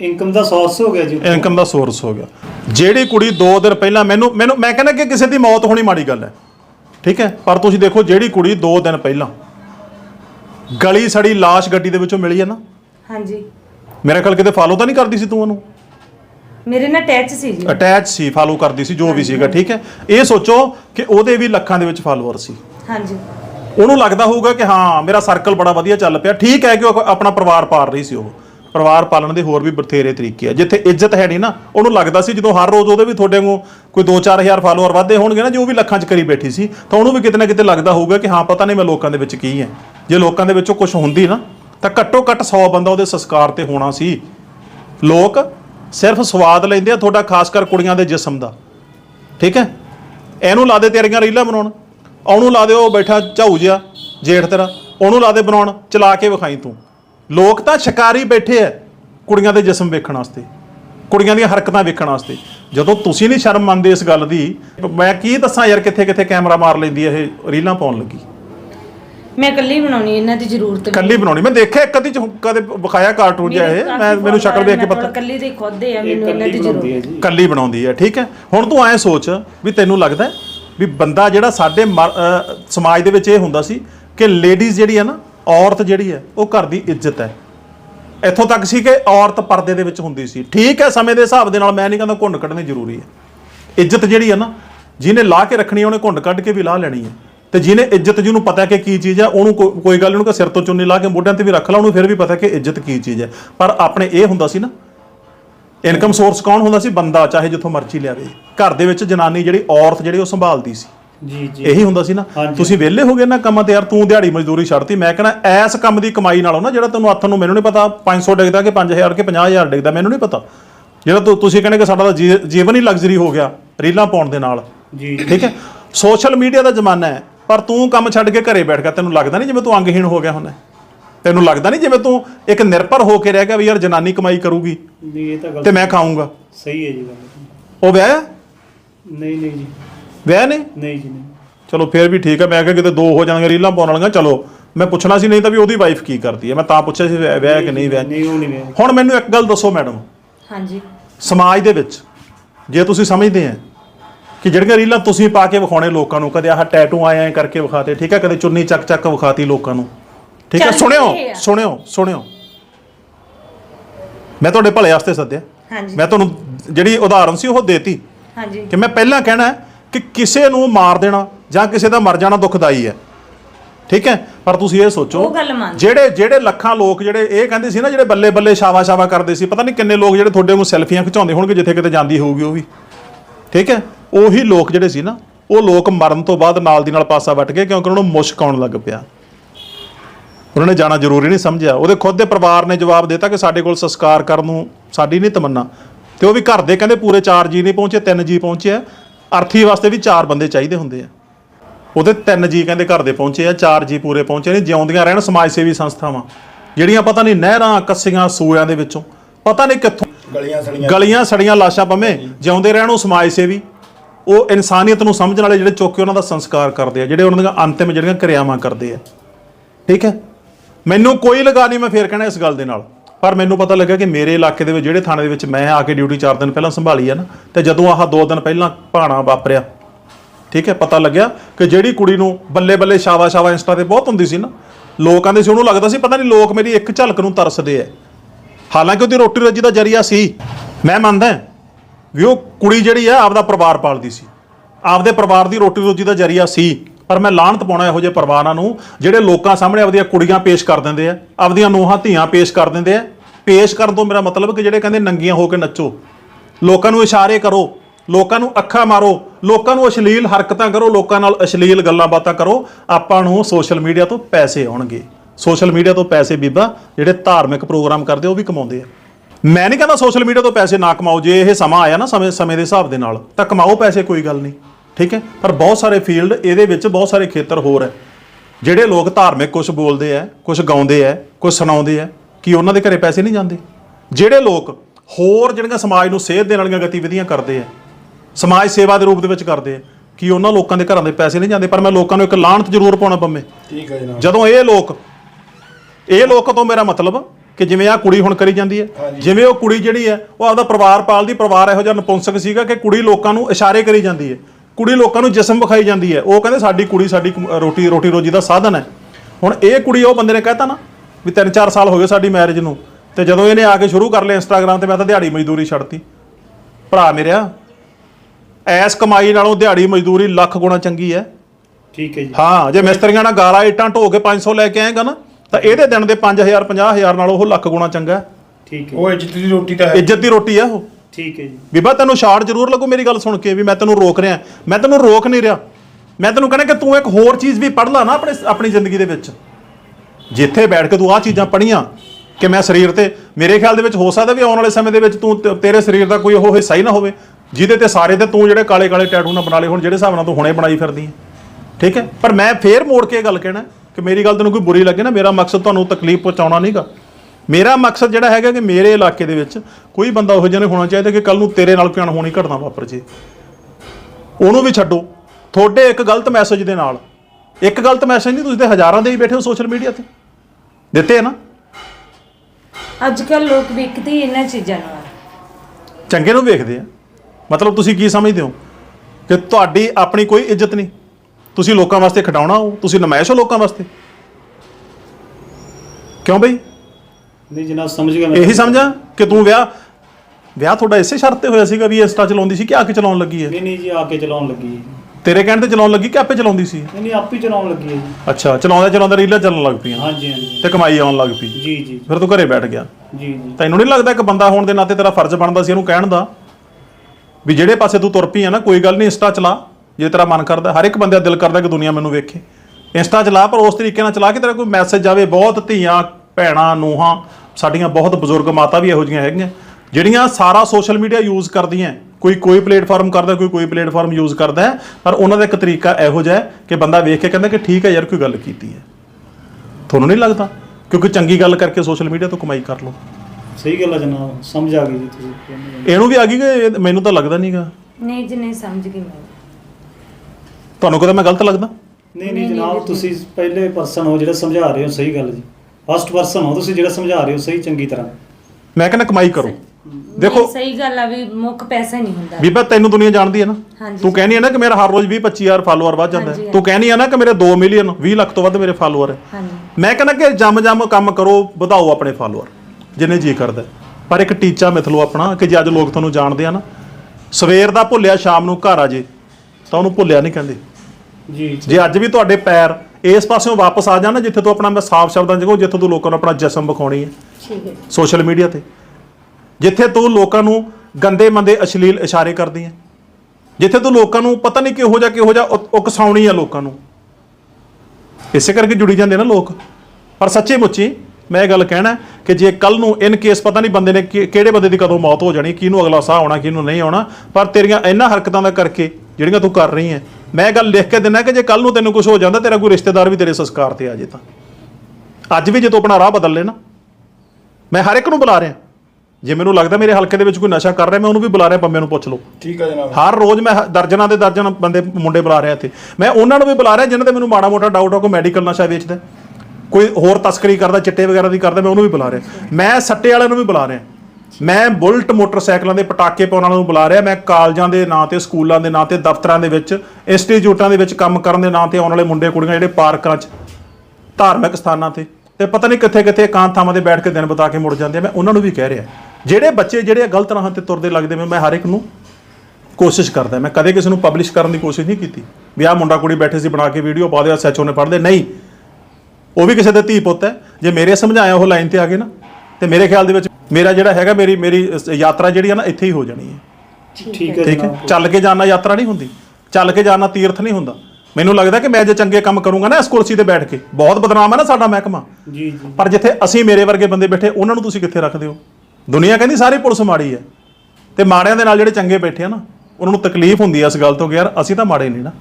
C: ਇਨਕਮ ਦਾ ਸੋਰਸ ਹੋ ਗਿਆ ਜੀ।
A: ਇਨਕਮ ਦਾ ਸੋਰਸ ਹੋ ਗਿਆ। ਜਿਹੜੀ ਕੁੜੀ 2 ਦਿਨ ਪਹਿਲਾਂ ਮੈਨੂੰ ਮੈਨੂੰ ਮੈਂ ਕਹਿੰਦਾ ਕਿ ਕਿਸੇ ਦੀ ਮੌਤ ਹੋਣੀ ਮਾੜੀ ਗੱਲ ਹੈ। ਠੀਕ ਹੈ? ਪਰ ਤੁਸੀਂ ਦੇਖੋ ਜਿਹੜੀ ਕੁੜੀ 2 ਦਿਨ ਪਹਿਲਾਂ ਗਲੀ ਸੜੀ ਲਾਸ਼ ਗੱਡੀ ਦੇ ਵਿੱਚੋਂ ਮਿਲੀ ਹੈ ਨਾ?
B: ਹਾਂਜੀ।
A: ਮੇਰੇ ਖਿਆਲ ਕਿਤੇ ਫਾਲੋ ਤਾਂ ਨਹੀਂ ਕਰਦੀ ਸੀ ਤੂੰ ਉਹਨੂੰ?
B: ਮੇਰੇ ਨਾਲ ਅਟੈਚ ਸੀ ਜੀ।
A: ਅਟੈਚ ਸੀ ਫਾਲੋ ਕਰਦੀ ਸੀ ਜੋ ਵੀ ਸੀਗਾ ਠੀਕ ਹੈ? ਇਹ ਸੋਚੋ ਕਿ ਉਹਦੇ ਵੀ ਲੱਖਾਂ ਦੇ ਵਿੱਚ ਫਾਲੋਅਰ ਸੀ।
B: ਹਾਂਜੀ।
A: ਉਹਨੂੰ ਲੱਗਦਾ ਹੋਊਗਾ ਕਿ ਹਾਂ, ਮੇਰਾ ਸਰਕਲ ਬੜਾ ਵਧੀਆ ਚੱਲ ਪਿਆ। ਠੀਕ ਹੈ ਕਿ ਉਹ ਆਪਣਾ ਪਰਿਵਾਰ ਪਾਲ ਰਹੀ ਸੀ ਉਹ। ਪਰਿਵਾਰ ਪਾਲਣ ਦੇ ਹੋਰ ਵੀ ਬਥੇਰੇ ਤਰੀਕੇ ਆ। ਜਿੱਥੇ ਇੱਜ਼ਤ ਹੈ ਨਹੀਂ ਨਾ, ਉਹਨੂੰ ਲੱਗਦਾ ਸੀ ਜਦੋਂ ਹਰ ਰੋਜ਼ ਉਹਦੇ ਵੀ ਤੁਹਾਡੇ ਨੂੰ ਕੋਈ 2-4000 ਫਾਲੋਅਰ ਵਧਦੇ ਹੋਣਗੇ ਨਾ, ਜੋ ਵੀ ਲੱਖਾਂ 'ਚ ਕਰੀ ਬੈਠੀ ਸੀ, ਤਾਂ ਉਹਨੂੰ ਵੀ ਕਿਤੇ ਨਾ ਕਿਤੇ ਲੱਗਦਾ ਹੋਊਗਾ ਕਿ ਹਾਂ, ਪਤਾ ਨਹੀਂ ਮੈਂ ਲੋਕਾਂ ਦੇ ਵਿੱਚ ਕੀ ਹੈ। ਜੇ ਲੋਕਾਂ ਦੇ ਵਿੱਚੋਂ ਕੁਝ ਹੁੰਦੀ ਨਾ, ਤਾਂ ਘੱਟੋ ਘੱਟ 100 ਬੰਦਾ ਉਹਦੇ ਸੰਸਕਾਰ ਤੇ ਹੋਣਾ ਸੀ। ਲੋਕ ਸਿਰਫ ਸਵਾਦ ਲੈਂਦੇ ਆ ਤੁਹਾਡਾ, ਖਾਸ ਕਰ ਕੁੜੀਆਂ ਦੇ ਜਿਸਮ ਦਾ। ਠੀਕ ਹੈ? ਇਹਨੂੰ ਲਾ ਦੇ ਤੇਰੀਆਂ ਰੀਲਾਂ ਬਣਾਉਣ। ਉਹਨੂੰ ਲਾ ਦੇ ਉਹ ਬੈਠਾ ਝਾਊ ਜਿਹਾ ਜੇਠ ਤੇਰਾ। ਉਹਨੂੰ ਲਾ ਦੇ ਬਣਾਉਣ ਚਲਾ ਕੇ ਵਿਖਾਈ ਤੂੰ। ਲੋਕ ਤਾਂ ਸ਼ਿਕਾਰੀ ਬੈਠੇ ਐ ਕੁੜੀਆਂ ਦੇ ਜਿਸਮ ਵੇਖਣ ਵਾਸਤੇ ਕੁੜੀਆਂ ਦੀਆਂ ਹਰਕਤਾਂ ਵੇਖਣ ਵਾਸਤੇ। ਜਦੋਂ ਤੁਸੀਂ ਨਹੀਂ ਸ਼ਰਮ ਮੰਨਦੇ ਇਸ ਗੱਲ ਦੀ ਮੈਂ ਕੀ ਦੱਸਾਂ ਯਾਰ ਕਿੱਥੇ ਕਿੱਥੇ ਕੈਮਰਾ ਮਾਰ ਲੈਂਦੀ ਐ ਇਹ ਰੀਲਾਂ ਪਾਉਣ ਲੱਗੀ।
B: ਮੈਂ ਇਕੱਲੀ ਬਣਾਉਣੀ ਇਹਨਾਂ ਦੀ ਜ਼ਰੂਰਤ ਨਹੀਂ।
A: ਕੱਲੀ ਬਣਾਉਣੀ। ਮੈਂ ਦੇਖਿਆ ਇੱਕ ਅੱਧੀ ਚ ਕਦੇ ਵਿਖਾਇਆ ਕਾਰਟੂਨ ਜਿਹਾ ਇਹ ਮੈਂ ਮੈਨੂੰ ਸ਼ਕਲ ਵੇਖ ਕੇ ਪਤਾ
B: ਇਕੱਲੀ ਦੇ ਖੁਦ ਆ ਮੈਨੂੰ ਇਹਨਾਂ ਦੀ
C: ਕੱਲੀ
B: ਜ਼ਰੂਰਤ।
A: ਕੱਲੀ ਬਣਾਉਂਦੀ ਹੈ ਠੀਕ ਹੈ? ਹੁਣ ਤੂੰ ਐਂ ਸੋਚ ਵੀ ਤੈਨੂੰ ਲੱਗਦਾ ਹੈ ਵੀ ਬੰਦਾ ਜਿਹੜਾ ਸਾਡੇ ਮਰ- ਸਮਾਜ ਦੇ ਵਿੱਚ ਇਹ ਹੁੰਦਾ ਸੀ ਕਿ ਲੇਡੀਜ਼ ਜਿਹੜੀ ਹੈ ਨਾ, ਔਰਤ ਜਿਹੜੀ ਹੈ, ਉਹ ਘਰ ਦੀ ਇੱਜ਼ਤ ਹੈ। ਇੱਥੋਂ ਤੱਕ ਸੀ ਕਿ ਔਰਤ ਪਰਦੇ ਦੇ ਵਿੱਚ ਹੁੰਦੀ ਸੀ। ਠੀਕ ਹੈ, ਸਮੇਂ ਦੇ ਹਿਸਾਬ ਦੇ ਨਾਲ ਮੈਂ ਨਹੀਂ ਕਹਿੰਦਾ ਘੁੰਡ ਕੱਢਣੀ ਜ਼ਰੂਰੀ ਹੈ। ਇੱਜ਼ਤ ਜਿਹੜੀ ਹੈ ਨਾ, ਜਿਹਨੇ ਲਾ ਕੇ ਰੱਖਣੀ ਹੈ, ਉਹਨੇ ਘੁੰਡ ਕੱਢ ਕੇ ਵੀ ਲਾ ਲੈਣੀ ਹੈ। ਤੇ ਜਿਹਨੇ ਇੱਜ਼ਤ ਜਿਹਨੂੰ ਪਤਾ ਕਿ ਕੀ ਚੀਜ਼ ਹੈ, ਉਹਨੂੰ ਕੋਈ ਗੱਲ ਉਹਨੂੰ ਕਿ ਸਿਰ ਤੋਂ ਚੁੰਨੀ ਲਾ ਕੇ ਮੋਢਿਆਂ ਤੇ ਵੀ ਰੱਖ ਲਾ, ਉਹਨੂੰ ਫਿਰ ਵੀ ਪਤਾ ਕਿ ਇੱਜ਼ਤ ਕੀ ਚੀਜ਼ ਹੈ। ਪਰ ਆਪਣੇ ਇਹ ਹੁੰਦਾ ਸੀ ਨਾ ਇਨਕਮ ਸੋਰਸ ਕੌਣ ਹੁੰਦਾ ਸੀ? ਬੰਦਾ ਚਾਹੇ ਜਿੱਥੋਂ ਮਰਜ਼ੀ ਲਿਆਵੇ ਘਰ ਦੇ ਵਿੱਚ ਜਨਾਨੀ ਜਿਹੜੀ ਔਰਤ ਜਿਹੜੀ ਉਹ ਸੰਭਾਲਦੀ ਸੀ।
C: ਜੀ ਜੀ।
A: ਇਹੀ ਹੁੰਦਾ ਸੀ ਨਾ। ਤੁਸੀਂ ਵਿਹਲੇ ਹੋ ਗਏ ਨਾ ਕੰਮਾਂ ਤੇ ਯਾਰ ਤੂੰ ਦਿਹਾੜੀ ਮਜ਼ਦੂਰੀ ਛੱਡਤੀ। ਮੈਂ ਕਹਿੰਦਾ ਐਸ ਕੰਮ ਦੀ ਕਮਾਈ ਨਾਲੋਂ ਨਾ ਜਿਹੜਾ ਤੈਨੂੰ ਹੱਥ ਨੂੰ ਮੈਨੂੰ ਨਹੀਂ ਪਤਾ 500 ਡਿੱਗਦਾ ਕਿ 5000 ਕਿ 50000 ਡਿੱਗਦਾ ਮੈਨੂੰ ਨਹੀਂ ਪਤਾ। ਜਿਹੜਾ ਤੂੰ ਤੁਸੀਂ ਕਹਿੰਦੇ ਕਿ ਸਾਡਾ ਤਾਂ ਜੀਵਨ ਹੀ ਲਗਜ਼ਰੀ ਹੋ ਗਿਆ ਰੀਲਾਂ ਪਾਉਣ ਦੇ ਨਾਲ।
C: ਜੀ ਜੀ।
A: ਠੀਕ ਹੈ? ਸੋਸ਼ਲ ਮੀਡੀਆ ਦਾ ਜ਼ਮਾਨਾ ਹੈ ਪਰ ਤੂੰ ਕੰਮ ਛੱਡ ਕੇ ਘਰੇ ਬੈਠ ਗਿਆ ਤੈਨੂੰ ਲੱਗਦਾ ਨਹੀਂ ਜਿਵੇਂ ਤੂੰ ਅੰਗਹੀਣ ਹੋ ਗਿਆ ਹੁੰਦਾ ਤੈਨੂੰ ਲੱਗਦਾ ਨਹੀਂ ਜਿਵੇਂ ਤੂੰ ਇੱਕ ਨਿਰਭਰ ਹੋ ਕੇ ਰਹਿ ਗਿਆ ਵੀ ਯਾਰ ਜਨਾਨੀ ਕਮਾਈ ਕਰੂਗੀ?
C: ਨਹੀਂ ਇਹ ਤਾਂ ਗੱਲ
A: ਤੇ ਮੈਂ ਖਾਊਂਗਾ।
C: ਸਹੀ ਹੈ ਜੀ ਗੱਲ।
A: ਉਹ ਵਿਆਹ?
C: ਨਹੀਂ ਨਹੀਂ ਜੀ।
A: ਵਿਆਹ ਨਹੀਂ
C: ਨਹੀਂ ਜੀ ਨਹੀਂ।
A: ਚਲੋ ਫੇਰ ਵੀ ਠੀਕ ਹੈ ਮੈਂ ਕਿਹਾ ਕਿਤੇ ਦੋ ਹੋ ਜਾਣਗੇ ਰੀਲਾਂ ਪਾਉਣ ਵਾਲੀਆਂ ਚਲੋ। ਮੈਂ ਪੁੱਛਣਾ ਸੀ ਨਹੀਂ ਤਾਂ ਵੀ ਉਹਦੀ ਵਾਈਫ ਕੀ ਕਰਦੀ ਹੈ? ਮੈਂ ਤਾਂ ਪੁੱਛਿਆ ਸੀ ਵਿਆਹ ਵਿਆਹ ਕਿ ਨਹੀਂ ਵਿਆਹ।
C: ਨਹੀਂ ਉਹ ਨਹੀਂ ਵਿਆਹ।
A: ਹੁਣ ਮੈਨੂੰ ਇੱਕ ਗੱਲ ਦੱਸੋ ਮੈਡਮ
B: ਹਾਂਜੀ।
A: ਸਮਾਜ ਦੇ ਵਿੱਚ ਜੇ ਤੁਸੀਂ ਸਮਝਦੇ ਆ ਕਿ ਜਿਹੜੀਆਂ ਰੀਲਾਂ ਤੁਸੀਂ ਪਾ ਕੇ ਵਿਖਾਉਣੇ ਲੋਕਾਂ ਨੂੰ ਕਦੇ ਆਹ ਟੈਟੂ ਆਏ ਐ ਕਰਕੇ ਵਿਖਾਤੇ ਠੀਕ ਹੈ ਕਦੇ ਚੁੰਨੀ ਚੱਕ ਚੱਕ ਵਿਖਾਤੀ ਲੋਕਾਂ ਨੂੰ। ਠੀਕ ਹੈ?
B: ਚੱਲ
A: ਸੁਣਿਓ
B: ਆ।
A: ਸੁਣਿਓ ਸੁਣਿਓ। ਮੈਂ ਤੁਹਾਡੇ ਭਲੇ ਵਾਸਤੇ ਸੱਦਿਆ।
B: ਹਾਂਜੀ।
A: ਮੈਂ ਤੁਹਾਨੂੰ ਜਿਹੜੀ ਉਦਾਹਰਨ ਸੀ ਉਹ ਦੇਤੀ।
B: ਹਾਂਜੀ।
A: ਕਿ ਮੈਂ ਪਹਿਲਾਂ ਕਹਿਣਾ ਹੈ ਕਿ ਕਿਸੇ ਨੂੰ ਮਾਰ ਦੇਣਾ ਜਾਂ ਕਿਸੇ ਦਾ ਮਰ ਜਾਣਾ ਦੁਖਦਾਈ ਹੈ। ਠੀਕ ਹੈ? ਪਰ ਤੁਸੀਂ ਇਹ ਸੋਚੋ
B: ਉਹ ਗੱਲ ਮੰਨਦੇ।
A: ਜਿਹੜੇ ਜਿਹੜੇ ਲੱਖਾਂ ਲੋਕ ਜਿਹੜੇ ਇਹ ਕਹਿੰਦੇ ਸੀ ਨਾ ਜਿਹੜੇ ਬੱਲੇ ਬੱਲੇ ਸ਼ਾਵਾ ਸ਼ਾਵਾ ਕਰਦੇ ਸੀ ਪਤਾ ਨਹੀਂ ਕਿੰਨੇ ਲੋਕ ਜਿਹੜੇ ਤੁਹਾਡੇ ਨੂੰ ਸੈਲਫੀਆਂ ਖਿਚਾਉਂਦੇ ਹੋਣਗੇ ਜਿੱਥੇ ਕਿਤੇ ਜਾਂਦੀ ਹੋਊਗੀ ਉਹ ਵੀ। ਠੀਕ ਹੈ? ਉਹੀ ਲੋਕ ਜਿਹੜੇ ਸੀ ਨਾ ਉਹ ਲੋਕ ਮਰਨ ਤੋਂ ਬਾਅਦ ਨਾਲ ਦੀ ਨਾਲ ਪਾਸਾ ਵੱਟ ਗਏ ਕਿਉਂਕਿ ਉਹਨਾਂ ਨੂੰ ਮੁਸ਼ਕ ਆਉਣ ਲੱਗ ਪਿਆ। ਉਹਨਾਂ ਨੇ ਜਾਣਾ ਜ਼ਰੂਰੀ ਨਹੀਂ ਸਮਝਿਆ। ਉਹਦੇ ਖੁਦ ਦੇ ਪਰਿਵਾਰ ਨੇ ਜਵਾਬ ਦਿੱਤਾ ਕਿ ਸਾਡੇ ਕੋਲ ਸੰਸਕਾਰ ਕਰਨ ਨੂੰ ਸਾਡੀ ਨਹੀਂ ਤਮੰਨਾ। ਤੇ ਉਹ ਵੀ ਘਰ ਦੇ ਕਹਿੰਦੇ ਪੂਰੇ 4 ਜੀ ਨਹੀਂ ਪਹੁੰਚੇ 3 ਜੀ ਪਹੁੰਚੇ ਆ। ਅਰਥੀ ਵਾਸਤੇ ਵੀ 4 ਬੰਦੇ ਚਾਹੀਦੇ ਹੁੰਦੇ ਆ। ਉਹਦੇ 3 ਜੀ ਕਹਿੰਦੇ ਘਰ ਦੇ ਪਹੁੰਚੇ ਆ 4 ਜੀ ਪੂਰੇ ਪਹੁੰਚੇ ਨੇ ਜਿਉਂਦੀਆਂ ਰਹਿਣ ਸਮਾਜ ਸੇਵੀ ਸੰਸਥਾਵਾਂ। ਜਿਹੜੀਆਂ ਪਤਾ ਨਹੀਂ ਨਹਿਰਾਂ ਕੱਸੀਆਂ ਸੂਇਆਂ ਦੇ ਵਿੱਚੋਂ ਪਤਾ ਨਹੀਂ ਕਿੱਥੋਂ
D: ਗਲੀਆਂ ਸੜੀਆਂ।
A: ਗਲੀਆਂ ਸੜੀਆਂ ਲਾਸ਼ਾਂ ਪਵੇਂ ਜਿਉਂਦੇ ਰਹਿਣ ਉਹ ਸਮਾਜ ਸੇਵੀ। ਉਹ ਇਨਸਾਨੀਅਤ ਨੂੰ ਸਮਝਣ ਵਾਲੇ ਜਿਹੜੇ ਚੁੱਕ ਕੇ ਉਹਨਾਂ ਦਾ ਸੰਸਕਾਰ ਕਰਦੇ ਆ ਜਿਹੜੇ ਉਹਨਾਂ ਦੀਆਂ ਅੰਤਿਮ ਜਿਹੜੀਆਂ ਕਿਰਿਆਵਾਂ ਕਰਦੇ ਆ। ਠੀਕ ਹੈ? ਮੈਨੂੰ ਕੋਈ ਲਗਾ ਨਹੀਂ, ਮੈਂ ਫੇਰ ਕਹਿਣਾ ਇਸ ਗੱਲ ਦੇ ਨਾਲ। ਪਰ ਮੈਨੂੰ ਪਤਾ ਲੱਗਾ ਕਿ ਮੇਰੇ ਇਲਾਕੇ ਦੇ ਵਿੱਚ, ਜਿਹੜੇ ਥਾਣੇ ਦੇ ਵਿੱਚ ਮੈਂ ਆ ਕੇ ਡਿਊਟੀ 4 ਦਿਨ ਪਹਿਲਾਂ ਸੰਭਾਲੀ ਆ ਨਾ, ਤੇ ਜਦੋਂ ਆਹ 2 ਦਿਨ ਪਹਿਲਾਂ ਭਾਣਾ ਵਾਪਰਿਆ, ਠੀਕ ਹੈ, ਪਤਾ ਲੱਗਿਆ ਕਿ ਜਿਹੜੀ ਕੁੜੀ ਨੂੰ ਬੱਲੇ ਬੱਲੇ ਸ਼ਾਵਾ ਸ਼ਾਵਾ ਇੰਸਟਾ ਤੇ ਬਹੁਤ ਹੁੰਦੀ ਸੀ ਨਾ, ਲੋਕਾਂ ਦੇ ਸੀ, ਉਹਨੂੰ ਲੱਗਦਾ ਸੀ, ਪਤਾ ਨਹੀਂ ਲੋਕ ਮੇਰੀ ਇੱਕ ਝਲਕ ਨੂੰ ਤਰਸਦੇ ਆ। ਹਾਲਾਂਕਿ ਉਹਦੀ ਰੋਟੀ ਰੋਜੀ ਦਾ ਜਰੀਆ ਸੀ। ਮੈਂ ਮੰਨਦਾ ਵੀ ਉਹ ਕੁੜੀ ਜਿਹੜੀ ਆ, ਆਪਦਾ ਪਰਿਵਾਰ ਪਾਲਦੀ ਸੀ। ਆਪਦੇ ਪਰਿਵਾਰ ਦੀ ਰੋਟੀ ਰੋਜੀ ਦਾ ਜਰੀਆ ਸੀ। ਪਰ ਮੈਂ ਲਾਹਨਤ ਪਾਉਣਾ ਇਹੋ ਜਿਹੇ ਪਰਿਵਾਰਾਂ ਨੂੰ, ਜਿਹੜੇ ਲੋਕਾਂ ਸਾਹਮਣੇ ਆਪਦੀਆਂ ਕੁੜੀਆਂ ਪੇਸ਼ ਕਰ ਦਿੰਦੇ ਆ, ਆਪਦੀਆਂ ਨੂੰਹਾਂ ਧੀਆਂ ਪੇਸ਼ ਕਰ ਦਿੰਦੇ ਆ। ਪੇਸ਼ ਕਰਨ ਤੋਂ ਮੇਰਾ ਮਤਲਬ ਕਿ ਜਿਹੜੇ ਕਹਿੰਦੇ ਨੰਗੀਆਂ ਹੋ ਕੇ ਨੱਚੋ। ਲੋਕਾਂ ਨੂੰ ਇਸ਼ਾਰੇ ਕਰੋ, ਲੋਕਾਂ ਨੂੰ ਅੱਖਾਂ ਮਾਰੋ, ਲੋਕਾਂ ਨੂੰ ਅਸ਼ਲੀਲ ਹਰਕਤਾਂ ਕਰੋ, ਲੋਕਾਂ ਨਾਲ ਅਸ਼ਲੀਲ ਗੱਲਾਂ ਬਾਤਾਂ ਕਰੋ। ਆਪਾਂ ਨੂੰ ਸੋਸ਼ਲ ਮੀਡੀਆ ਤੋਂ ਪੈਸੇ ਆਉਣਗੇ। ਸੋਸ਼ਲ ਮੀਡੀਆ ਤੋਂ ਪੈਸੇ ਬੀਬਾ, ਜਿਹੜੇ ਧਾਰਮਿਕ ਪ੍ਰੋਗਰਾਮ ਕਰਦੇ ਉਹ ਵੀ ਕਮਾਉਂਦੇ ਆ। ਮੈਂ ਨਹੀਂ ਕਹਿੰਦਾ ਸੋਸ਼ਲ ਮੀਡੀਆ ਤੋਂ ਪੈਸੇ ਨਾ ਕਮਾਓ, ਜੇ ਇਹ ਸਮਾਂ ਆਇਆ ਨਾ ਸਮੇਂ ਸਮੇਂ ਦੇ ਹਿਸਾਬ ਦੇ ਨਾਲ, ਤਾਂ ਕਮਾਓ ਪੈਸੇ, ਕੋਈ ਗੱਲ ਨਹੀਂ। ਠੀਕ ਹੈ? ਪਰ ਬਹੁਤ ਸਾਰੇ ਫੀਲਡ ਇਹਦੇ ਵਿੱਚ ਬਹੁਤ ਸਾਰੇ ਖੇਤਰ ਹੋਰ ਹੈ। ਜਿਹੜੇ ਲੋਕ ਧਾਰਮਿਕ ਕੁਝ ਬੋਲਦੇ ਆ ਕੁਝ ਗਾਉਂਦੇ ਆ ਕੁਝ ਸੁਣਾਉਂਦੇ ਆ ਕੀ ਉਹਨਾਂ ਦੇ ਘਰੇ ਪੈਸੇ ਨਹੀਂ ਜਾਂਦੇ? ਜਿਹੜੇ ਲੋਕ ਹੋਰ ਜਿਹੜੀਆਂ ਸਮਾਜ ਨੂੰ ਸੇਧ ਦੇਣ ਵਾਲੀਆਂ ਗਤੀਵਿਧੀਆਂ ਕਰਦੇ ਆ ਸਮਾਜ ਸੇਵਾ ਦੇ ਰੂਪ ਦੇ ਵਿੱਚ ਕਰਦੇ ਆ ਕੀ ਉਹਨਾਂ ਲੋਕਾਂ ਦੇ ਘਰਾਂ ਦੇ ਪੈਸੇ ਨਹੀਂ ਜਾਂਦੇ? ਪਰ ਮੈਂ ਲੋਕਾਂ ਨੂੰ ਇੱਕ ਲਾਹਨਤ ਜ਼ਰੂਰ ਪਾਉਣਾ ਪੰਮੇ।
D: ਠੀਕ ਹੈ ਜਨਾਬ।
A: ਜਦੋਂ ਇਹ ਲੋਕ ਇਹ ਲੋਕ ਤੋਂ ਮੇਰਾ ਮਤਲਬ ਕਿ ਜਿਵੇਂ ਆ ਕੁੜੀ ਹੁਣ ਕਰੀ ਜਾਂਦੀ ਹੈ ਜਿਵੇਂ ਉਹ ਕੁੜੀ ਜਿਹੜੀ ਹੈ ਉਹ ਆਪਦਾ ਪਰਿਵਾਰ ਪਾਲਦੀ ਪਰਿਵਾਰ ਇਹੋ ਜਿਹਾ ਨਪੁੰਸਕ ਸੀਗਾ ਕਿ ਕੁੜੀ ਲੋਕਾਂ ਨੂੰ ਇਸ਼ਾਰੇ ਕਰੀ ਜਾਂਦੀ ਹੈ। ਕੁੜੀ ਲੋਕਾਂ ਨੂੰ ਜਿਸਮ ਵਿਖਾਈ ਜਾਂਦੀ ਹੈ। ਉਹ ਕਹਿੰਦੇ ਸਾਡੀ ਕੁੜੀ ਸਾਡੀ ਕਮ- ਰੋਟੀ ਰੋਟੀ ਰੋਜੀ ਦਾ ਸਾਧਨ ਹੈ। ਹੁਣ ਇਹ ਕੁੜੀ ਉਹ ਬੰਦੇ ਨੇ ਕਹਿਤਾ ਨਾ ਵੀ 3-4 ਸਾਲ ਹੋ ਗਏ ਸਾਡੀ ਮੈਰਿਜ ਨੂੰ। ਤੇ ਜਦੋਂ ਇਹਨੇ ਆ ਕੇ ਸ਼ੁਰੂ ਕਰ ਲਿਆ ਇੰਸਟਾਗ੍ਰam ਤੇ ਮੈਂ ਤਾਂ ਦਿਹਾੜੀ ਮਜ਼ਦੂਰੀ ਛੱਡਤੀ। ਭਰਾ ਮੇਰਿਆ ਐਸ ਕਮਾਈ ਨਾਲੋਂ ਦਿਹਾੜੀ ਮਜ਼ਦੂਰੀ ਲੱਖ ਗੁਣਾ ਚੰਗੀ ਹੈ।
C: ਠੀਕ ਹੈ ਜੀ।
A: ਹਾਂ ਜੇ ਮਿਸਤਰੀਆਂ ਨਾਲ ਗਾਲਾ ਇੱਟਾਂ ਢੋ ਕੇ 500 ਲੈ ਕੇ ਆਏਗਾ ਨਾ ਤਾਂ ਇਹਦੇ ਦਿਨ ਦੇ 5000 50000 ਨਾਲ ਉਹ ਲੱਖ ਗੁਣਾ ਚੰਗਾ ਹੈ।
C: ਠੀਕ ਹੈ।
D: ਉਹ ਇੱਜ਼ਤ ਦੀ ਰੋਟੀ ਤਾਂ ਹੈ।
A: ਇੱਜ਼ਤ ਦੀ ਰੋਟੀ ਆ ਉਹ।
C: ਠੀਕ ਹੈ ਜੀ।
A: ਬੀਬਾ, ਤੈਨੂੰ ਸ਼ਾਰਟ ਜ਼ਰੂਰ ਲੱਗੂ ਮੇਰੀ ਗੱਲ ਸੁਣ ਕੇ ਵੀ ਮੈਂ ਤੈਨੂੰ ਰੋਕ ਰਿਹਾ। ਮੈਂ ਤੈਨੂੰ ਰੋਕ ਨਹੀਂ ਰਿਹਾ। ਮੈਂ ਤੈਨੂੰ ਕਹਿੰਦਾ ਕਿ ਤੂੰ ਇੱਕ ਹੋਰ ਚੀਜ਼ ਵੀ ਪੜ੍ਹ ਲਾ ਨਾ ਆਪਣੇ, ਆਪਣੀ ਜ਼ਿੰਦਗੀ ਦੇ ਵਿੱਚ। ਜਿੱਥੇ ਬੈਠ ਕੇ ਤੂੰ ਆਹ ਚੀਜ਼ਾਂ ਪੜ੍ਹੀਆਂ ਕਿ ਮੈਂ ਸਰੀਰ ਤੇ, ਮੇਰੇ ਖਿਆਲ ਦੇ ਵਿੱਚ ਹੋ ਸਕਦਾ ਵੀ ਆਉਣ ਵਾਲੇ ਸਮੇਂ ਦੇ ਵਿੱਚ ਤੂੰ ਤੇ- ਤੇਰੇ ਸਰੀਰ ਦਾ ਕੋਈ ਉਹ ਹਿੱਸਾ ਹੀ ਨਾ ਹੋਵੇ, ਜਿਹਦੇ ਤੇ ਸਾਰੇ ਤੇ ਤੂੰ ਜਿਹੜੇ ਕਾਲੇ ਕਾਲੇ ਟੈਟੂ ਨਾ ਬਣਾ ਲਏ ਹੁਣ, ਜਿਹੜੇ ਹਿਸਾਬ ਨਾਲ ਤੂੰ ਹੁਣੇ ਬਣਾਈ ਫਿਰਦੀ ਹੈ। ਠੀਕ ਹੈ? ਪਰ ਮੈਂ ਫੇਰ ਮੋੜ ਕੇ ਇਹ ਗੱਲ ਕਹਿਣਾ ਕਿ ਮੇਰੀ ਗੱਲ ਤੈਨੂੰ ਕੋਈ ਬੁਰੀ ਲੱਗੇ ਨਾ, ਮੇਰਾ ਮਕਸਦ ਤੁਹਾਨੂੰ ਤਕਲੀਫ ਪਹੁੰਚਾਉਣਾ ਨਹੀਂਗਾ ਮੇਰਾ ਮਕਸਦ ਜਿਹੜਾ ਹੈਗਾ ਕਿ ਮੇਰੇ ਇਲਾਕੇ ਦੇ ਵਿੱਚ ਕੋਈ ਬੰਦਾ ਉਹੋ ਜਿਹਾ ਨਹੀਂ ਹੋਣਾ ਚਾਹੀਦਾ ਕਿ ਕੱਲ ਨੂੰ ਤੇਰੇ ਨਾਲ ਕੋਈ ਅਣਹੋਣੀ ਘਟਨਾ ਵਾਪਰ ਜੇ। ਉਹਨੂੰ ਵੀ ਛੱਡੋ। ਤੁਹਾਡੇ ਇੱਕ ਗਲਤ ਮੈਸੇਜ ਦੇ ਨਾਲ। ਇੱਕ ਗਲਤ ਮੈਸੇਜ ਨਹੀਂ ਤੁਸੀਂ ਤੇ ਹਜ਼ਾਰਾਂ ਦੇ ਹੀ ਬੈਠੇ ਹੋ ਸੋਸ਼ਲ ਮੀਡੀਆ ਤੇ। ਦਿੱਤੇ ਆ ਨਾ?
B: ਅੱਜ ਕੱਲ ਲੋਕ ਵਿਕਦੇ ਹੀ ਇਹਨਾਂ ਚੀਜ਼ਾਂ ਨੂੰ। ਆ
A: ਚੰਗੇ ਨੂੰ ਵੇਖਦੇ ਆ। ਮਤਲਬ ਤੁਸੀਂ ਕੀ ਸਮਝਦੇ ਹੋ? ਕਿ ਤੁਹਾਡੀ ਆਪਣੀ ਕੋਈ ਇੱਜ਼ਤ ਨਹੀਂ। ਤੁਸੀਂ ਲੋਕਾਂ ਵਾਸਤੇ ਖਟਾਉਣਾ ਹੋ ਤੁਸੀਂ ਨਮਾਇਸ਼ ਹੋ ਲੋਕਾਂ ਵਾਸਤੇ। ਕਿਉਂ ਬਈ?
C: ਨਹੀਂ ਜਨਾਬ ਸਮਝ ਗਿਆ ਮੈਂ
A: ਇਹੀ ਸਮਝਾਂ ਕਿ ਤੂੰ ਵਿਆਹ ਵਿਆਹ ਤੁਹਾਡਾ ਇਸੇ ਸ਼ਰਤ ਤੇ ਹੋਇਆ ਸੀਗਾ ਵੀ ਇੰਸਟਾ ਚਲਾਉਂਦੀ ਸੀ ਕਿ ਆ ਕੇ ਚਲਾਉਣ ਲੱਗੀ ਹੈ?
C: ਨਹੀਂ ਨਹੀਂ ਜੀ ਆ ਕੇ ਚਲਾਉਣ ਲੱਗੀ ਹੈ।
A: ਤੇਰੇ ਕਹਿਣ ਤੇ ਚਲਾਉਣ ਲੱਗੀ ਕਿ ਆਪੇ ਚਲਾਉਂਦੀ ਸੀ?
C: ਨਹੀਂ ਨਹੀਂ ਆਪ ਹੀ ਚਲਾਉਣ ਲੱਗੀ ਹੈ ਜੀ।
A: ਅੱਛਾ ਚਲਾਉਂਦਾ ਚਲਾਉਂਦਾ ਰੀਲਾਂ ਚੱਲਣ ਲੱਗ ਪਈਆਂ।
C: ਹਾਂਜੀ ਹਾਂਜੀ।
A: ਤੇ ਕਮਾਈ ਆਉਣ ਲੱਗ ਪਈ।
C: ਜੀ ਜੀ।
A: ਫਿਰ ਤੂੰ ਘਰੇ ਬੈਠ ਗਿਆ।
C: ਜੀ ਜੀ।
A: ਤੈਨੂੰ ਨਹੀਂ ਲੱਗਦਾ ਇੱਕ ਬੰਦਾ ਹੋਣ ਦੇ ਨਾਤੇ ਤੇਰਾ ਫਰਜ਼ ਬਣਦਾ ਸੀ ਇਹਨੂੰ ਕਹਿਣ ਦਾ? ਵੀ ਜਿਹੜੇ ਪਾਸੇ ਤੂੰ ਤੁਰ ਪਈ ਆ ਨਾ ਕੋਈ ਗੱਲ ਨਹੀਂ ਇੰਸਟਾ ਚਲਾ। ਜੇ ਤੇਰਾ ਮਨ ਕਰਦਾ ਹਰ ਇੱਕ ਬੰਦੇ ਦਾ ਦਿਲ ਕਰਦਾ ਕਿ ਦੁਨੀਆ ਮੈਨੂੰ ਵੇਖੇ। ਇੰਸਟਾ ਚਲਾ ਪਰ ਉਸ ਤਰੀਕੇ ਨਾਲ ਚਲਾ ਕਿ ਤੇਰਾ ਕੋਈ ਮੈਸੇਜ ਜਾਵੇ। ਬਹੁਤ ਧੀਆਂ ਭੈਣਾਂ ਨੂੰਹਾਂ ਸਾਡੀਆਂ ਬਹੁਤ ਬਜ਼ੁਰਗ ਮਾਤਾ ਵੀ ਇਹੋ ਜਿਹੀਆਂ ਹੈਗੀਆਂ ਜਿਹੜੀਆਂ ਸਾਰਾ ਸੋਸ਼ਲ ਮੀਡੀਆ ਯੂਜ਼ ਕਰਦੀਆਂ ਕੋਈ ਕੋਈ ਪਲੇਟਫਾਰਮ ਕਰਦਾ ਕੋਈ ਕੋਈ ਪਲੇਟਫਾਰਮ ਯੂਜ਼ ਕਰਦਾ ਪਰ ਉਹਨਾਂ ਦਾ ਇੱਕ ਤਰੀਕਾ ਇਹੋ ਜਿਹਾ ਹੈ ਕਿ ਬੰਦਾ ਵੇਖ ਕੇ ਕਹਿੰਦਾ ਕਿ ਠੀਕ ਹੈ ਯਾਰ ਕੋਈ ਗੱਲ ਕੀਤੀ ਹੈ। ਤੁਹਾਨੂੰ ਨਹੀਂ ਲੱਗਦਾ? ਕਿਉਂਕਿ ਚੰਗੀ ਗੱਲ ਕਰਕੇ ਸੋਸ਼ਲ ਮੀਡੀਆ ਤੋਂ ਕਮਾਈ ਕਰ ਲਓ।
C: ਸਹੀ ਗੱਲ ਹੈ ਜਨਾਬ ਸਮਝ ਆ ਗਈ ਜੀ ਤੁਸੀਂ ਕਹਿੰਦੇ
A: ਇਹਨੂੰ ਵੀ ਆ ਗਈ ਕਿ ਇਹ- ਮੈਨੂੰ ਤਾਂ ਲੱਗਦਾ ਨਹੀਂਗਾ
B: ਨਹੀਂ ਜੀ ਨਹੀਂ ਸਮਝ ਗਈ ਮੈਂ
A: ਤੁਹਾਨੂੰ ਕਦੇ ਮੈਂ ਗਲਤ ਲੱਗਦਾ?
C: ਨਹੀਂ ਨਹੀਂ ਜਨਾਬ ਤੁਸੀਂ ਪਹਿਲੇ ਪਰਸਨ ਹੋ ਜਿਹੜਾ ਸਮਝਾ ਰਹੇ ਹੋ ਸਹੀ ਗੱਲ ਜੀ। ਫਸਟ ਪਰਸਨ ਹੋ ਤੁਸੀਂ ਜਿਹੜਾ ਸਮਝਾ ਰਹੇ ਹੋ ਸਹੀ ਚੰਗੀ ਤਰ੍ਹਾਂ।
A: ਮੈਂ ਕਹਿੰਦਾ ਕਮਾਈ ਕਰੋ। ਦੇਖੋ
B: ਸਹੀ ਗੱਲ ਆ ਵੀ ਮੁੱਖ ਪੈਸਾ ਨਹੀਂ ਹੁੰਦਾ।
A: ਬੀਬਾ ਤੈਨੂੰ ਦੁਨੀਆ ਜਾਣਦੀ ਹੈ ਨਾ। ਤੂੰ ਕਹਿੰਦੀ ਹੈ ਨਾ ਕਿ ਮੇਰਾ ਹਰ ਰੋਜ਼ 20 25000 ਫਾਲੋਅਰ ਵੱਧ ਜਾਂਦਾ। ਤੂੰ ਕਹਿੰਦੀ ਹੈ ਨਾ ਕਿ ਮੇਰੇ 2 ਮਿਲੀਅਨ 20 ਲੱਖ ਤੋਂ ਵੱਧ ਮੇਰੇ ਫਾਲੋਅਰ ਹੈ।
B: ਹਾਂਜੀ।
A: ਮੈਂ ਕਹਿੰਦਾ ਕਿ ਜੰਮ ਜੰਮ ਕੰਮ ਕਰੋ ਵਧਾਓ ਆਪਣੇ ਫਾਲੋਅਰ ਜਿੰਨੇ ਜੀ ਕਰਦਾ। ਪਰ ਇੱਕ ਟੀਚਾ ਮਿਥ ਲਓ ਆਪਣਾ ਕਿ ਜੇ ਅੱਜ ਲੋਕ ਤੁਹਾਨੂੰ ਜਾਣਦੇ ਆ ਨਾ ਸਵੇਰ ਦਾ ਭੁੱਲਿਆ ਸ਼ਾਮ ਨੂੰ ਘਰ ਆ ਜੇ ਤਾਂ ਉਹਨੂੰ ਭੁੱਲਿਆ ਨਹੀਂ ਕਹਿੰਦੇ।
C: ਜੀ।
A: ਜੇ ਅੱਜ ਵੀ ਤੁਹਾਡੇ ਪੈਰ ਇਸ ਪਾਸਿਓਂ ਵਾਪਸ ਆ ਜਾਣ ਜਿੱਥੇ ਤੂੰ ਆਪਣਾ ਮੈਂ ਸਾਫ਼ ਸ਼ਬਦਾਂ 'ਚ ਕਹੂੰ ਜਿੱਥੇ ਤੂੰ ਲੋਕਾਂ ਨੂੰ ਆਪਣਾ ਜਿਸਮ ਵਿਖਾਉਣੀ ਹੈ।
B: ਠੀਕ ਹੈ।
A: ਸੋਸ਼ਲ ਮੀਡੀਆ ਤੇ। ਜਿੱਥੇ ਤੂੰ ਲੋਕਾਂ ਨੂੰ ਗੰਦੇ ਮੰਦੇ ਅਸ਼ਲੀਲ ਇਸ਼ਾਰੇ ਕਰਦੀ ਹੈ ਜਿੱਥੇ ਤੂੰ ਲੋਕਾਂ ਨੂੰ ਪਤਾ ਨਹੀਂ ਕਿਹੋ ਜਿਹਾ ਕਿਹੋ ਜਿਹਾ ਉਕ- ਉਕਸਾਉਣੀ ਆ ਲੋਕਾਂ ਨੂੰ। ਇਸੇ ਕਰਕੇ ਜੁੜੀ ਜਾਂਦੇ ਨਾ ਲੋਕ। ਪਰ ਸੱਚੇ ਮੁੱਚੀ ਮੈਂ ਇਹ ਗੱਲ ਕਹਿਣਾ ਕਿ ਜੇ ਕੱਲ ਨੂੰ ਇਨ ਕੇਸ ਪਤਾ ਨਹੀਂ ਬੰਦੇ ਨੇ ਕਿਹੜੇ ਬੰਦੇ ਦੀ ਕਦੋਂ ਮੌਤ ਹੋ ਜਾਣੀ ਕਿਹਨੂੰ ਅਗਲਾ ਸਾਹ ਆਉਣਾ ਕਿਹਨੂੰ ਨਹੀਂ ਆਉਣਾ ਪਰ ਤੇਰੀਆਂ ਇਹਨਾਂ ਹਰਕਤਾਂ ਦਾ ਕਰਕੇ ਜਿਹੜੀਆਂ ਤੂੰ ਕਰ ਰਹੀ ਹੈ ਮੈਂ ਗੱਲ ਲਿਖ ਕੇ ਦਿੰਦਾ ਕਿ ਜੇ ਕੱਲ ਨੂੰ ਤੈਨੂੰ ਕੁਝ ਹੋ ਜਾਂਦਾ ਤੇਰਾ ਕੋਈ ਰਿਸ਼ਤੇਦਾਰ ਵੀ ਤੇਰੇ ਸੰਸਕਾਰ ਤੇ ਆ ਜੇ ਤਾਂ। ਅੱਜ ਵੀ ਜੇ ਤੂੰ ਆਪਣਾ ਰਾਹ ਬਦਲ ਲੈ ਨਾ ਮੈਂ ਹਰ ਇੱਕ ਨੂੰ ਬੁਲਾ ਰਿਹਾ। ਜੇ ਮੈਨੂੰ ਲੱਗਦਾ ਮੇਰੇ ਹਲਕੇ ਦੇ ਵਿੱਚ ਕੋਈ ਨਸ਼ਾ ਕਰ ਰਿਹਾ ਮੈਂ ਉਹਨੂੰ ਵੀ ਬੁਲਾ ਰਿਹਾ ਪੰਮੇ ਨੂੰ ਪੁੱਛ ਲਓ।
D: ਠੀਕ ਹੈ ਜਨਾਬ।
A: ਹਰ ਰੋਜ਼ ਮੈਂ ਦਰਜਨਾਂ ਦੇ ਦਰਜਨ ਬੰਦੇ ਮੁੰਡੇ ਬੁਲਾ ਰਿਹਾ ਇੱਥੇ। ਮੈਂ ਉਹਨਾਂ ਨੂੰ ਵੀ ਬੁਲਾ ਰਿਹਾ ਜਿਨ੍ਹਾਂ ਤੇ ਮੈਨੂੰ ਮਾੜਾ ਮੋਟਾ ਡਾਊਟ ਆ ਕੋਈ ਮੈਡੀਕਲ ਨਸ਼ਾ ਵੇਚਦਾ ਕੋਈ ਹੋਰ ਤਸਕਰੀ ਕਰਦਾ ਚਿੱਟੇ ਵਗੈਰਾ ਦੀ ਕਰਦਾ ਮੈਂ ਉਹਨੂੰ ਵੀ ਬੁਲਾ ਰਿਹਾ। ਮੈਂ ਸੱਟੇ ਵਾਲਿਆਂ ਨੂੰ ਵੀ ਬੁਲਾ ਰਿਹਾ। ਮੈਂ ਬੁਲਟ ਮੋਟਰਸਾਈਕਲਾਂ ਦੇ ਪਟਾਕੇ ਪਾਉਣ ਵਾਲਿਆਂ ਨੂੰ ਬੁਲਾ ਰਿਹਾ। ਮੈਂ ਕਾਲਜਾਂ ਦੇ ਨਾਂ ਤੇ, ਸਕੂਲਾਂ ਦੇ ਨਾਂ ਤੇ, ਦਫ਼ਤਰਾਂ ਦੇ ਵਿੱਚ, ਇੰਸਟੀਚਿਊਟਾਂ ਦੇ ਵਿੱਚ ਕੰਮ ਕਰਨ ਦੇ ਨਾਂ ਤੇ ਆਉਣ ਵਾਲੇ ਮੁੰਡੇ, ਕੁੜੀਆਂ ਜਿਹੜੇ ਪਾਰਕਾਂ 'ਚ, ਧਾਰਮਿਕ ਸਥਾਨਾਂ ਤੇ। ਤੇ ਪਤਾ ਨਹੀਂ ਕਿੱਥੇ ਕਿੱਥੇ ਇਕਾਂਤ ਥਾਵਾਂ ਤੇ ਬੈਠ ਕੇ ਦਿਨ ਬਿਤਾ ਕੇ ਮੁੜ ਜਾਂਦੇ ਆ। ਮੈਂ ਉਹਨਾਂ ਨੂੰ ਵੀ ਕਹਿ ਰਿਹਾ। ਜਿਹੜੇ ਬੱਚੇ, ਜਿਹੜੇ ਗਲਤ ਰਾਹਾਂ ਤੇ ਤੁਰਦੇ ਲੱਗਦੇ ਮੈਂ ਮੈਂ ਹਰ ਇੱਕ ਨੂੰ ਕੋਸ਼ਿਸ਼ ਕਰਦਾ। ਮੈਂ ਕਦੇ ਕਿਸੇ ਨੂੰ ਪਬਲਿਸ਼ ਕਰਨ ਦੀ ਕੋਸ਼ਿਸ਼ ਨਹੀਂ ਕੀਤੀ। ਵੀ ਆਹ ਮੁੰਡਾ ਕੁੜੀ ਬੈਠੇ ਸੀ ਬਣਾ ਕੇ ਵੀਡੀਓ ਪਾ ਦਿਆ ਸੱਚੋ ਨੇ ਪੜ੍ਹਦੇ ਨਹੀਂ। ਉਹ ਵੀ ਕਿਸੇ ਦੇ ਧੀ ਪੁੱਤ ਹੈ। ਜੇ ਮੇਰੇ ਸਮਝਾਇਆ ਉਹ ਲਾਈਨ ਤੇ ਆ ਗਏ ਨਾ ਤੇ ਮੇਰੇ ਖਿਆਲ ਦੇ ਵਿੱਚ ਮੇਰਾ ਜਿਹੜਾ ਹੈਗਾ ਮੇਰੀ ਮੇਰੀ ਯਾਤਰਾ ਜਿਹੜੀ ਹੈ ਨਾ ਇੱਥੇ ਹੀ ਹੋ ਜਾਣੀ ਹੈ।
C: ਠੀਕ ਹੈ।
A: ਠੀਕ ਹੈ ਚੱਲ ਕੇ ਜਾਣਾ ਯਾਤਰਾ ਨਹੀਂ ਹੁੰਦੀ। ਚੱਲ ਕੇ ਜਾਣਾ ਤੀਰਥ ਨਹੀਂ ਹੁੰਦਾ। ਮੈਨੂੰ ਲੱਗਦਾ ਕਿ ਮੈਂ ਜੇ ਚੰਗੇ ਕੰਮ ਕਰੂੰਗਾ ਨਾ ਇਸ ਕੁਰਸੀ ਤੇ ਬੈਠ ਕੇ। ਬਹੁਤ ਬਦਨਾਮ ਹੈ ਨਾ ਸਾਡਾ ਮਹਿਕਮਾ।
C: ਜੀ ਜੀ।
A: ਪਰ ਜਿੱਥੇ ਅਸੀਂ ਮੇਰੇ ਵਰਗੇ ਬੰਦੇ ਬੈਠੇ ਉਹਨਾਂ ਨੂੰ ਤੁਸੀਂ ਕਿੱਥੇ ਰੱਖਦੇ ਹੋ? ਦੁਨੀਆ ਕਹਿੰਦੀ ਸਾਰੀ ਪੁਲਿਸ ਮਾੜੀ ਹੈ। ਤੇ ਮਾੜਿਆਂ ਦੇ ਨਾਲ ਜਿਹੜੇ ਚੰਗੇ ਬੈਠੇ ਆ ਨਾ ਉਹਨਾਂ ਨੂੰ ਤਕਲੀਫ ਹੁੰਦੀ ਹੈ ਇਸ ਗੱਲ ਤੋਂ ਕਿ ਯਾਰ ਅਸੀਂ ਤਾਂ ਮਾੜੇ ਨਹੀਂ ਨਾ।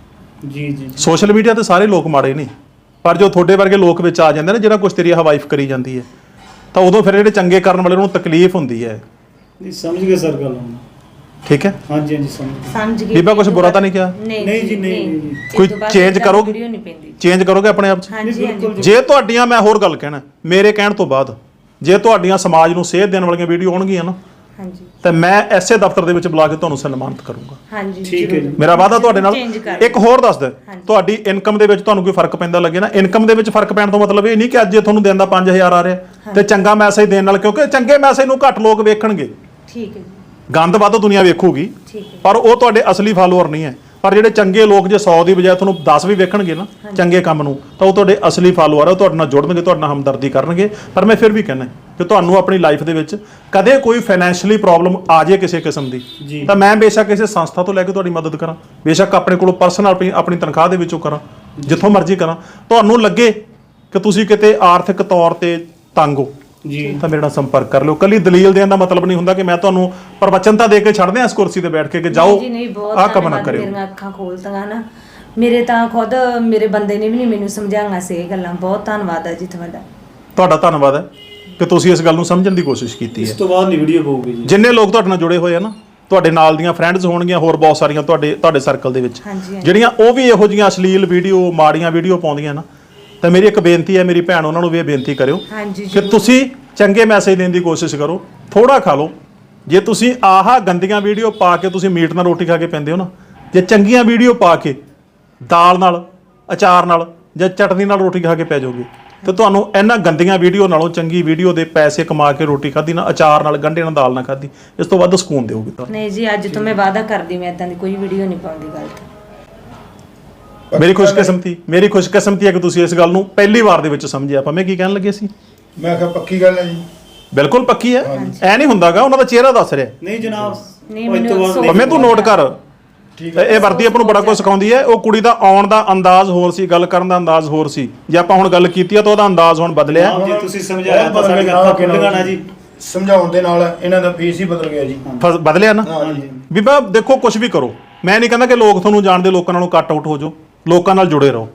C: ਜੀ ਜੀ
A: ਸੋਸ਼ਲ ਮੀਡੀਆ ਤੇ ਸਾਰੇ ਲੋਕ ਮਾੜੇ ਨਹੀਂ ਪਰ ਜੋ ਤੁਹਾਡੇ ਵਰਗੇ ਲੋਕ ਵਿੱਚ ਆ ਜਾਂਦੇ ਨੇ ਜਿਹੜਾ ਕੁਛ ਤੇਰੀ ਹਵਾਈਫ ਕਰੀ ਜਾਂਦੀ ਹੈ ਤਾਂ ਉਦੋਂ ਫਿਰ ਜਿਹੜੇ ਚੰਗੇ ਕਰਨ ਵਾਲੇ ਨੂੰ ਤਕਲੀਫ ਹੁੰਦੀ ਹੈ।
C: ਨਹੀਂ ਸਮਝ ਗਏ ਸਰ ਗੱਲ ਹੁਣ
A: ਠੀਕ ਹੈ?
C: ਹਾਂਜੀ ਹਾਂਜੀ ਸਮਝ ਗਏ।
B: ਸਮਝ ਗਈ
A: ਬੀਬਾ ਕੁਛ ਬੁਰਾ ਤਾਂ ਨਹੀਂ ਕਿਹਾ?
B: ਨਹੀਂ
C: ਨਹੀਂ ਜੀ, ਨਹੀਂ, ਨਹੀਂ, ਨਹੀਂ।
B: ਇਹ
A: ਕੋਈ
B: ਤੋਂ ਬਾਅਦ
A: change
B: ਏਦਾਂ
A: ਕਰੋਗੇ?
B: ਵੀਡੀਓ ਨਹੀਂ ਪੈਂਦੀ।
A: ਚੇਂਜ ਕਰੋਗੇ ਆਪਣੇ ਆਪ 'ਚ?
B: ਹਾਂਜੀ ਹਾਂਜੀ।
A: ਜੇ। ਤੁਹਾਡੀਆਂ ਮੈਂ ਹੋਰ ਗੱਲ ਕਹਿਣਾ। ਮੇਰੇ ਕਹਿਣ ਤੋਂ ਬਾਅਦ ਜੇ ਤੁਹਾਡੀਆਂ ਸਮਾਜ ਨੂੰ ਸੇਧ ਦੇਣ ਵਾਲੀਆਂ ਵੀਡੀਓ ਆਉਣਗੀਆਂ ਨਾ
B: ਹਾਂਜੀ।
A: ਤਾਂ ਮੈਂ ਐਸੇ ਦਫ਼ਤਰ ਦੇ ਵਿੱਚ ਬੁਲਾ ਕੇ ਤੁਹਾਨੂੰ ਸਨਮਾਨਿਤ ਕਰੂੰਗਾ।
B: ਹਾਂਜੀ
C: ਠੀਕ ਹੈ। ਜੀ।
A: ਮੇਰਾ ਵਾਅਦਾ ਤੁਹਾਡੇ ਨਾਲ
B: Change ਕਰ
A: ਇੱਕ ਹੋਰ ਦੱਸ ਦੇ। ਤੁਹਾਡੀ ਇਨਕਮ ਦੇ ਵਿੱਚ ਤੁਹਾਨੂੰ ਕੋਈ ਫ਼ਰਕ ਪੈਂਦਾ ਲੱਗੇ ਨਾ? ਇਨਕਮ ਦੇ ਵਿੱਚ ਫ਼ਰਕ ਪੈਣ ਤੋਂ ਮਤਲਬ ਇਹ ਨਹੀਂ ਕਿ ਅੱਜ ਜੇ ਤੁਹਾਨੂੰ ਦਿਨ ਦਾ 5000 ਆ ਰਿਹਾ ਤੇ ਚੰਗਾ ਮੈਸੇਜ ਦੇਣ ਨਾਲ ਕਿਉਂਕਿ ਚੰਗੇ ਮੈਸੇਜ ਨੂੰ ਘੱਟ ਲੋਕ ਵੇਖਣਗੇ।
B: ਠੀਕ ਹੈ ਜੀ।
A: ਗੰਦ ਵੱਧ ਦੁਨੀਆ ਵੇਖੂਗੀ।
B: ਠੀਕ ਹੈ।
A: ਪਰ ਉਹ ਤੁਹਾਡੇ ਅਸਲੀ ਫਾਲੋਅਰ ਨਹੀਂ ਹੈ। ਪਰ ਜਿਹੜੇ ਚੰਗੇ ਲੋਕ ਜੇ 100 ਦੀ ਬਜਾਏ ਤੁਹਾਨੂੰ 10 ਵੀ ਵੇਖਣਗੇ ਨਾ ਚੰਗੇ ਕੰਮ ਨੂੰ ਤਾਂ ਉਹ ਤੁਹਾਡੇ ਅਸਲੀ ਫਾਲੋਅਰ ਆ ਉਹ ਤੁਹਾਡੇ ਨਾਲ ਜੁੜਨਗੇ ਤੁਹਾਡੇ ਨਾਲ ਹਮਦਰਦੀ ਕਰਨਗੇ। ਪਰ ਮੈਂ ਫਿਰ ਵੀ ਕਹਿੰਦਾ ਕਿ ਤੁਹਾਨੂੰ ਆਪਣੀ ਲਾਈਫ ਦੇ ਵਿੱਚ ਕਦੇ ਕੋਈ ਫਾਈਨੈਂਸ਼ੀਅਲੀ ਪ੍ਰੋਬਲਮ ਆ ਜੇ ਕਿਸੇ ਕਿਸਮ ਦੀ। ਤਾਂ ਮੈਂ ਬੇਸ਼ੱਕ ਕਿਸੇ ਸੰਸਥਾ ਤੋਂ ਲੈ ਕੇ ਤੁਹਾਡੀ ਮਦਦ ਕਰਾਂ। ਬੇਸ਼ੱਕ ਆਪਣੇ ਕੋਲੋਂ ਪਰਸਨਲ ਆਪਣੀ ਆਪਣੀ ਤਨਖਾਹ ਦੇ ਵਿੱਚੋਂ ਕਰਾਂ ਜਿੱਥੋਂ ਮਰਜ਼ੀ ਕਰਾਂ। ਤੁਹਾਨੂੰ ਲੱਗੇ ਕਿ ਤੁਸੀਂ ਕਿਤੇ ਆਰਥਿਕ ਤੌਰ ਤੇ ਤੰਗ ਹੋ।
C: ਜੀ।
A: ਤਾਂ ਮੇਰੇ ਨਾਲ ਸੰਪਰਕ ਕਰ ਲਿਓ। ਕੱਲੀ ਦਲੀਲ ਦੇਣ ਦਾ ਮਤਲਬ ਨਹੀਂ ਹੁੰਦਾ ਕਿ ਮੈਂ ਤੁਹਾਨੂੰ ਪ੍ਰਵਚਨਤਾ ਦੇ ਕੇ ਛੱਡ ਦਿਆਂ ਇਸ ਕੁਰਸੀ ਤੇ ਬੈਠ ਕੇ ਕਿ ਜਾਓ
B: ਜੀ ਨਹੀਂ ਬਹੁਤ
A: ਆਹ ਕੰਮ ਨਾ
B: ਧੰਨਵਾਦ,
A: ਕਰਿਓ।
B: ਮੇਰੀਆਂ ਅੱਖਾਂ ਖੋਲਤੀਆਂ ਨਾ। ਮੇਰੇ ਤਾਂ ਖੁਦ ਮੇਰੇ ਬੰਦੇ ਨੇ ਵੀ ਨਹੀਂ ਮੈਨੂੰ ਸਮਝਾਈਆਂ ਸੀ ਇਹ ਗੱਲਾਂ। ਬਹੁਤ ਧੰਨਵਾਦ ਹੈ ਜੀ ਤੁਹਾਡਾ।
A: ਤੁਹਾਡਾ ਧੰਨਵਾਦ ਹੈ ਕਿ ਤੁਸੀਂ ਇਸ ਗੱਲ ਨੂੰ ਸਮਝਣ ਦੀ ਕੋਸ਼ਿਸ਼ ਕੀਤੀ
C: ਇਸ
A: ਹੈ
C: ਤੋਂ ਬਾਅਦ ਨਹੀਂ ਵੀਡੀਓ ਪਾਉਗੀ ਜੀ।
A: ਜਿੰਨੇ ਲੋਕ ਤੁਹਾਡੇ ਨਾਲ ਜੁੜੇ ਹੋਏ ਆ ਨਾ ਤੁਹਾਡੇ ਨਾਲ ਦੀਆਂ ਫਰੈਂਡਸ ਹੋਣਗੀਆਂ ਹੋਰ ਬਹੁਤ ਸਾਰੀਆਂ ਤੁਹਾਡੇ ਤੁਹਾਡੇ ਸਰਕਲ ਦੇ ਵਿੱਚ।
B: ਹਾਂਜੀ, ਹਾਂਜੀ।
A: ਜਿਹੜੀਆਂ ਉਹ ਵੀ ਇਹੋ ਜਿਹੀਆਂ ਅਸ਼ਲੀਲ ਵੀਡੀਓ ਮਾੜੀਆਂ ਵੀਡੀਓ ਪਾਉਂਦੀਆਂ ਨਾ ਤਾਂ ਮੇਰੀ ਇੱਕ ਬੇਨਤੀ ਹੈ ਮੇਰੀ ਭੈਣ ਉਹਨਾਂ ਨੂੰ ਵੀ ਇਹ ਬੇਨਤੀ ਕਰਿਓ
B: ਹਾਂਜੀ
A: ਕਿ। ਤੁਸੀਂ ਚੰਗੇ ਮੈਸੇਜ ਦੇਣ ਦੀ ਕੋਸ਼ਿਸ਼ ਕਰੋ ਥੋੜਾ ਖਾ ਲਓ। ਜੇ ਤੁਸੀਂ ਆਹ ਗੰਦੀਆਂ ਵੀਡੀਓ ਪਾ ਕੇ ਤੁਸੀਂ ਮੀਟ ਨਾਲ ਰੋਟੀ ਖਾ ਕੇ ਪੈਂਦੇ ਹੋ ਨਾ ਜੇ ਚੰਗੀਆਂ ਵੀਡੀਓ ਪਾ ਕੇ ਦਾਲ ਨਾਲ ਅਚਾਰ ਨਾਲ ਜਾਂ ਚਟਨੀ ਨਾਲ ਰੋਟੀ ਖਾ ਕੇ ਪੈ ਜਾਓਗੇ ਤੇ ਤੁਹਾਨੂੰ ਇਹਨਾਂ ਗੰਦੀਆਂ ਵੀਡੀਓ ਨਾਲੋਂ ਚੰਗੀ ਵੀਡੀਓ ਦੇ ਪੈਸੇ ਕਮਾ ਕੇ ਰੋਟੀ ਖਾਧੀ ਨਾ ਅਚਾਰ ਨਾਲ ਗੰਢੇ ਨਾਲ ਦਾਲ ਨਾਲ ਖਾਧੀ ਇਸ ਤੋਂ ਵੱਧ ਸਕੂਨ ਦਿਓਗੇ। ਤੁਹਾਨੂੰ
B: ਨਹੀਂ ਜੀ ਅੱਜ ਤੋਂ ਮੈਂ ਵਾਅਦਾ ਕਰਦੀ ਮੈਂ ਇਦਾਂ ਦੀ ਕੋਈ ਵੀਡੀਓ ਨਹੀਂ ਪਾਉਂਦੀ ਗਲਤ
A: ਮੇਰੀ ਖੁਸ਼ਕਿਸਮਤੀ ਮੇਰੀ ਖੁਸ਼ਕਿਸਮਤੀ ਹੈ ਕਿ ਤੁਸੀਂ ਇਸ ਗੱਲ ਨੂੰ ਪਹਿਲੀ ਵਾਰ ਦੇ ਵਿੱਚ ਸਮਝਿਆ। ਭਾਵੇਂ ਕੀ ਕਹਿਣ ਲੱਗੇ ਸੀ?
D: ਮੈਂ ਕਿਹਾ ਪੱਕੀ ਗੱਲ ਹੈ ਜੀ।
A: ਬਿਲਕੁਲ ਪੱਕੀ ਹੈ। ਐ ਨਹੀਂ ਹੁੰਦਾਗਾ ਉਹਨਾਂ ਦਾ ਚਿਹਰਾ ਦੱਸ ਰਿਹਾ।
C: ਨਹੀਂ ਜਨਾਬ
B: ਨਹੀਂ, ਮੈਨੂੰ
A: ਭਾਵੇਂ ਤੂੰ ਨੋਟ ਕਰ।
D: ਠੀਕ
A: ਇਹ ਵਰਦੀ ਆਪਾਂ ਨੂੰ ਬੜਾ ਕੁਝ ਸਿਖਾਉਂਦੀ ਹੈ। ਉਹ ਕੁੜੀ ਦਾ ਆਉਣ ਦਾ ਅੰਦਾਜ਼ ਹੋਰ ਸੀ ਗੱਲ ਕਰਨ ਦਾ ਅੰਦਾਜ਼ ਹੋਰ ਸੀ। ਜੇ ਆਪਾਂ ਹੁਣ ਗੱਲ ਕੀਤੀ ਆ ਤਾਂ ਉਹਦਾ ਅੰਦਾਜ਼ ਹੁਣ ਬਦਲਿਆ।
C: ਹਾਂ ਜੀ ਤੁਸੀਂ ਸਮਝਾਇਆ ਤਾਂ ਸਾਡੇ ਖੁੱਲੀਆਂ ਨਾ ਜੀ।
D: ਸਮਝਾਉਣ ਦੇ ਨਾਲ ਇਹਨਾਂ ਦਾ ਫੇਸ ਹੀ ਬਦਲ ਗਿਆ ਜੀ।
A: ਬਦਲਿਆ ਨਾ?
D: ਹਾਂ ਜੀ
A: ਬੀਬਾ ਦੇਖੋ ਕੁਝ ਵੀ ਕਰੋ। ਮੈਂ ਨਹੀਂ ਕਹਿੰਦਾ ਕਿ ਲੋਕ ਤੁਹਾਨੂੰ ਜਾਣਦੇ ਲੋਕਾਂ ਨਾਲੋਂ ਕੱਟ ਆਊਟ ਹੋ ਜਾਓ। ਲੋਕਾਂ ਨਾਲ ਜੁੜੇ ਰਹੋ।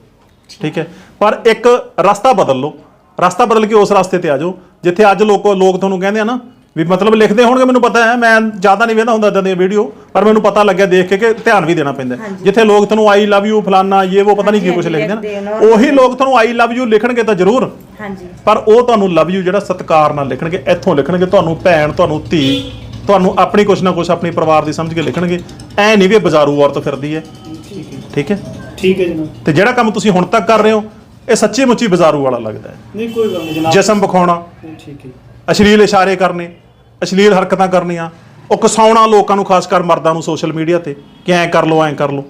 A: ਠੀਕ। ਹੈ। ਪਰ ਇੱਕ ਰਸਤਾ ਬਦਲ ਲਓ। ਰਸਤਾ ਬਦਲ ਕੇ ਉਸ ਰਸਤੇ ਤੇ ਆ ਜਾਓ। ਜਿੱਥੇ ਅੱਜ ਲੋਕ ਲੋਕ ਤੁਹਾਨੂੰ ਕਹਿੰਦੇ ਆ ਨਾ ਵੀ ਮਤਲਬ ਲਿਖਦੇ ਹੋਣਗੇ ਮੈਨੂੰ ਪਤਾ ਹੈ ਮੈਂ ਜ਼ਿਆਦਾ ਨਹੀਂ ਵੇਖਦਾ ਹੁੰਦਾ ਇਦਾਂ ਦੀਆਂ ਵੀਡੀਓ ਪਰ ਮੈਨੂੰ ਪਤਾ ਲੱਗਿਆ ਦੇਖ ਕੇ ਕਿ ਧਿਆਨ ਵੀ ਦੇਣਾ ਪੈਂਦਾ। ਜਿੱਥੇ ਲੋਕ ਤੁਹਾਨੂੰ ਆਈ ਲਵ ਯੂ ਫਲਾਨਾ ਇਹ ਉਹ ਪਤਾ ਨਹੀਂ ਕੀ ਕੁਝ
B: ਹਾਂਜੀ,
A: ਲਿਖਦੇ
B: ਲਿਖਦੇ
A: ਨਾ
B: ਨੇ।
A: ਉਹੀ ਲੋਕ ਤੁਹਾਨੂੰ ਆਈ ਲਵ ਯੂ ਲਿਖਣਗੇ ਤਾਂ ਜ਼ਰੂਰ।
B: ਹਾਂਜੀ।
A: ਪਰ ਉਹ ਤੁਹਾਨੂੰ ਲਵ ਯੂ ਜਿਹੜਾ ਸਤਿਕਾਰ ਨਾਲ ਲਿਖਣਗੇ ਇੱਥੋਂ ਲਿਖਣਗੇ ਤੁਹਾਨੂੰ ਭੈਣ ਤੁਹਾਨੂੰ ਧੀ ਤੁਹਾਨੂੰ ਆਪਣੀ ਕੁਛ ਨਾ ਕੁਛ ਆਪਣੀ ਪਰਿਵਾਰ ਦੀ ਸਮਝ ਕੇ ਲਿਖਣਗੇ। ਐ ਨਹੀਂ ਵੀ ਬਾਜ਼ਾਰੂ ਔਰਤ ਫਿਰਦੀ ਹੈ। ਠੀਕ ਹੈ।
C: ਠੀਕ ਹੈ ਜਨਾਬ।
A: ਤੇ ਜਿਹੜਾ ਕੰਮ ਤੁਸੀਂ ਹੁਣ ਤੱਕ ਕਰ ਰਹੇ ਹੋ ਇਹ ਸੱਚੀ ਮੁੱਚੀ ਬਾਜ਼ਾਰੂ ਵਾਲਾ ਲੱਗਦਾ ਹੈ।
C: ਨਹੀਂ ਕੋਈ ਗੱਲ ਨਹੀਂ ਜਨਾਬ।
A: ਜਿਸਮ ਵਿਖਾਉਣਾ।
C: ਠੀਕ ਹੈ।
A: ਅਸ਼ਲੀਲ ਇਸ਼ਾਰੇ ਕਰਨੇ ਅਸ਼ਲੀਲ ਹਰਕਤਾਂ ਕਰਨੀਆਂ ਉਹ ਕਸਾਉਣਾ ਲੋਕਾਂ ਨੂੰ ਖਾਸ ਕਰ ਮਰਦਾਂ ਨੂੰ ਸੋਸ਼ਲ ਮੀਡੀਆ ਤੇ ਕਿ ਐਂ ਕਰ ਲਓ ਐਂ ਕਰ ਲਓ।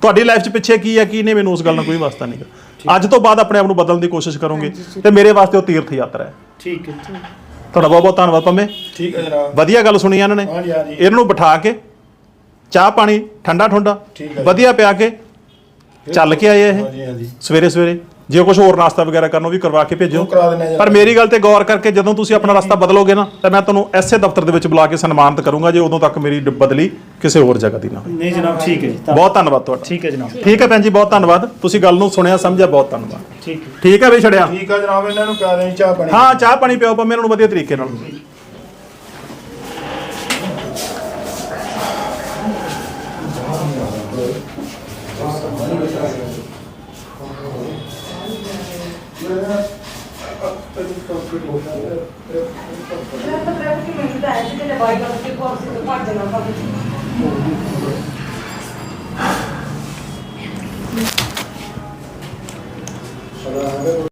A: ਤੁਹਾਡੀ ਲਾਈਫ 'ਚ ਪਿੱਛੇ ਕੀ ਹੈ ਕੀ ਨਹੀਂ ਮੈਨੂੰ ਉਸ ਗੱਲ ਨਾਲ ਕੋਈ ਵਾਸਤਾ ਨਹੀਂਗਾ ਅੱਜ ਤੋਂ ਬਾਅਦ ਆਪਣੇ ਆਪ ਨੂੰ ਬਦਲਣ ਦੀ ਕੋਸ਼ਿਸ਼ ਕਰੋਗੇ ਤੇ ਮੇਰੇ ਵਾਸਤੇ ਉਹ ਤੀਰਥ ਯਾਤਰਾ ਹੈ।
C: ਠੀਕ ਹੈ
A: ਤੁਹਾਡਾ ਬਹੁਤ ਬਹੁਤ ਧੰਨਵਾਦ ਪੰਮੇ।
D: ਠੀਕ ਹੈ ਜਨਾਬ।
A: ਵਧੀਆ ਗੱਲ ਸੁਣੀ ਇਹਨਾਂ ਨੇ।
D: ਹਾਂਜੀ ਹਾਂਜੀ।
A: ਇਹਨਾਂ ਨੂੰ ਬਿਠਾ ਕੇ ਚਾਹ ਪਾਣੀ ਠੰਡਾ ਠੰਡਾ
D: ਠੀਕ ਹੈ।
A: ਵਧੀਆ ਪਿਆ ਕੇ ਚੱਲ ਕੇ ਆਏ ਇਹ?
D: ਹਾਂਜੀ ਹਾਂਜੀ।
A: ਸਵੇਰੇ ਸਵੇਰੇ? ਜੇ ਕੁਝ ਹੋਰ ਨਾਸ਼ਤਾ ਵਗੈਰਾ ਕਰਨਾ ਉਹ ਵੀ ਕਰਵਾ ਕੇ ਭੇਜੋ।
D: ਉਹ ਕਰਾ ਦਿੰਦੇ ਆ ਜੀ।
A: ਪਰ ਮੇਰੀ ਗੱਲ ਤੇ ਗੌਰ ਕਰਕੇ ਜਦੋਂ ਤੁਸੀਂ ਆਪਣਾ ਰਸਤਾ ਬਦਲੋਗੇ ਨਾ ਤਾਂ ਮੈਂ ਤੁਹਾਨੂੰ ਐਸੇ ਦਫ਼ਤਰ ਦੇ ਵਿੱਚ ਬੁਲਾ ਕੇ ਸਨਮਾਨਿਤ ਕਰੂੰਗਾ ਜੇ ਉਦੋਂ ਤੱਕ ਮੇਰੀ ਡ- ਬਦਲੀ ਕਿਸੇ ਹੋਰ ਜਗ੍ਹਾ ਦੀ ਨਾ ਹੋਵੇ
C: ਨਹੀਂ ਜਨਾਬ ਠੀਕ ਹੈ ਜੀ। ਧੰਨ-
A: ਬਹੁਤ ਧੰਨਵਾਦ ਤੁਹਾਡਾ।
C: ਠੀਕ ਹੈ ਜਨਾਬ।
A: ਠੀਕ ਹੈ ਭੈਣ ਜੀ ਬਹੁਤ ਧੰਨਵਾਦ। ਤੁਸੀਂ ਗੱਲ ਨੂੰ ਸੁਣਿਆ ਸਮਝਿਆ ਬਹੁਤ ਧੰਨਵਾਦ।
C: ਠੀਕ ਹੈ।
A: ਠੀਕ ਹੈ ਵੀ ਛੜਿਆ
D: ਠੀਕ ਹੈ ਜਨਾਬ ਇਹਨਾਂ ਨੂੰ ਪਿਆ ਦੇਣੀ ਚਾਹ ਪਾਣੀ।
A: ਹਾਂ ਚਾਹ ਪਾਣੀ ਪਿਓ ਪੰਮੇ ਇਹਨਾਂ ਨੂੰ ਵਧੀਆ ਤਰੀਕੇ ਨਾਲ।
B: ਮੈਂ ਤਾਂ ਪ੍ਰੈਪ ਕਿ ਮੈਨੂੰ ਤਾਂ ਐਸੀ ਤੇ ਬਾਈ ਕਰ ਕੇ ਕੋਰਸ ਤੇ ਭੱਜ ਜਾਣਾ ਭਾਵੇਂ ਸਦਾ ਹੈ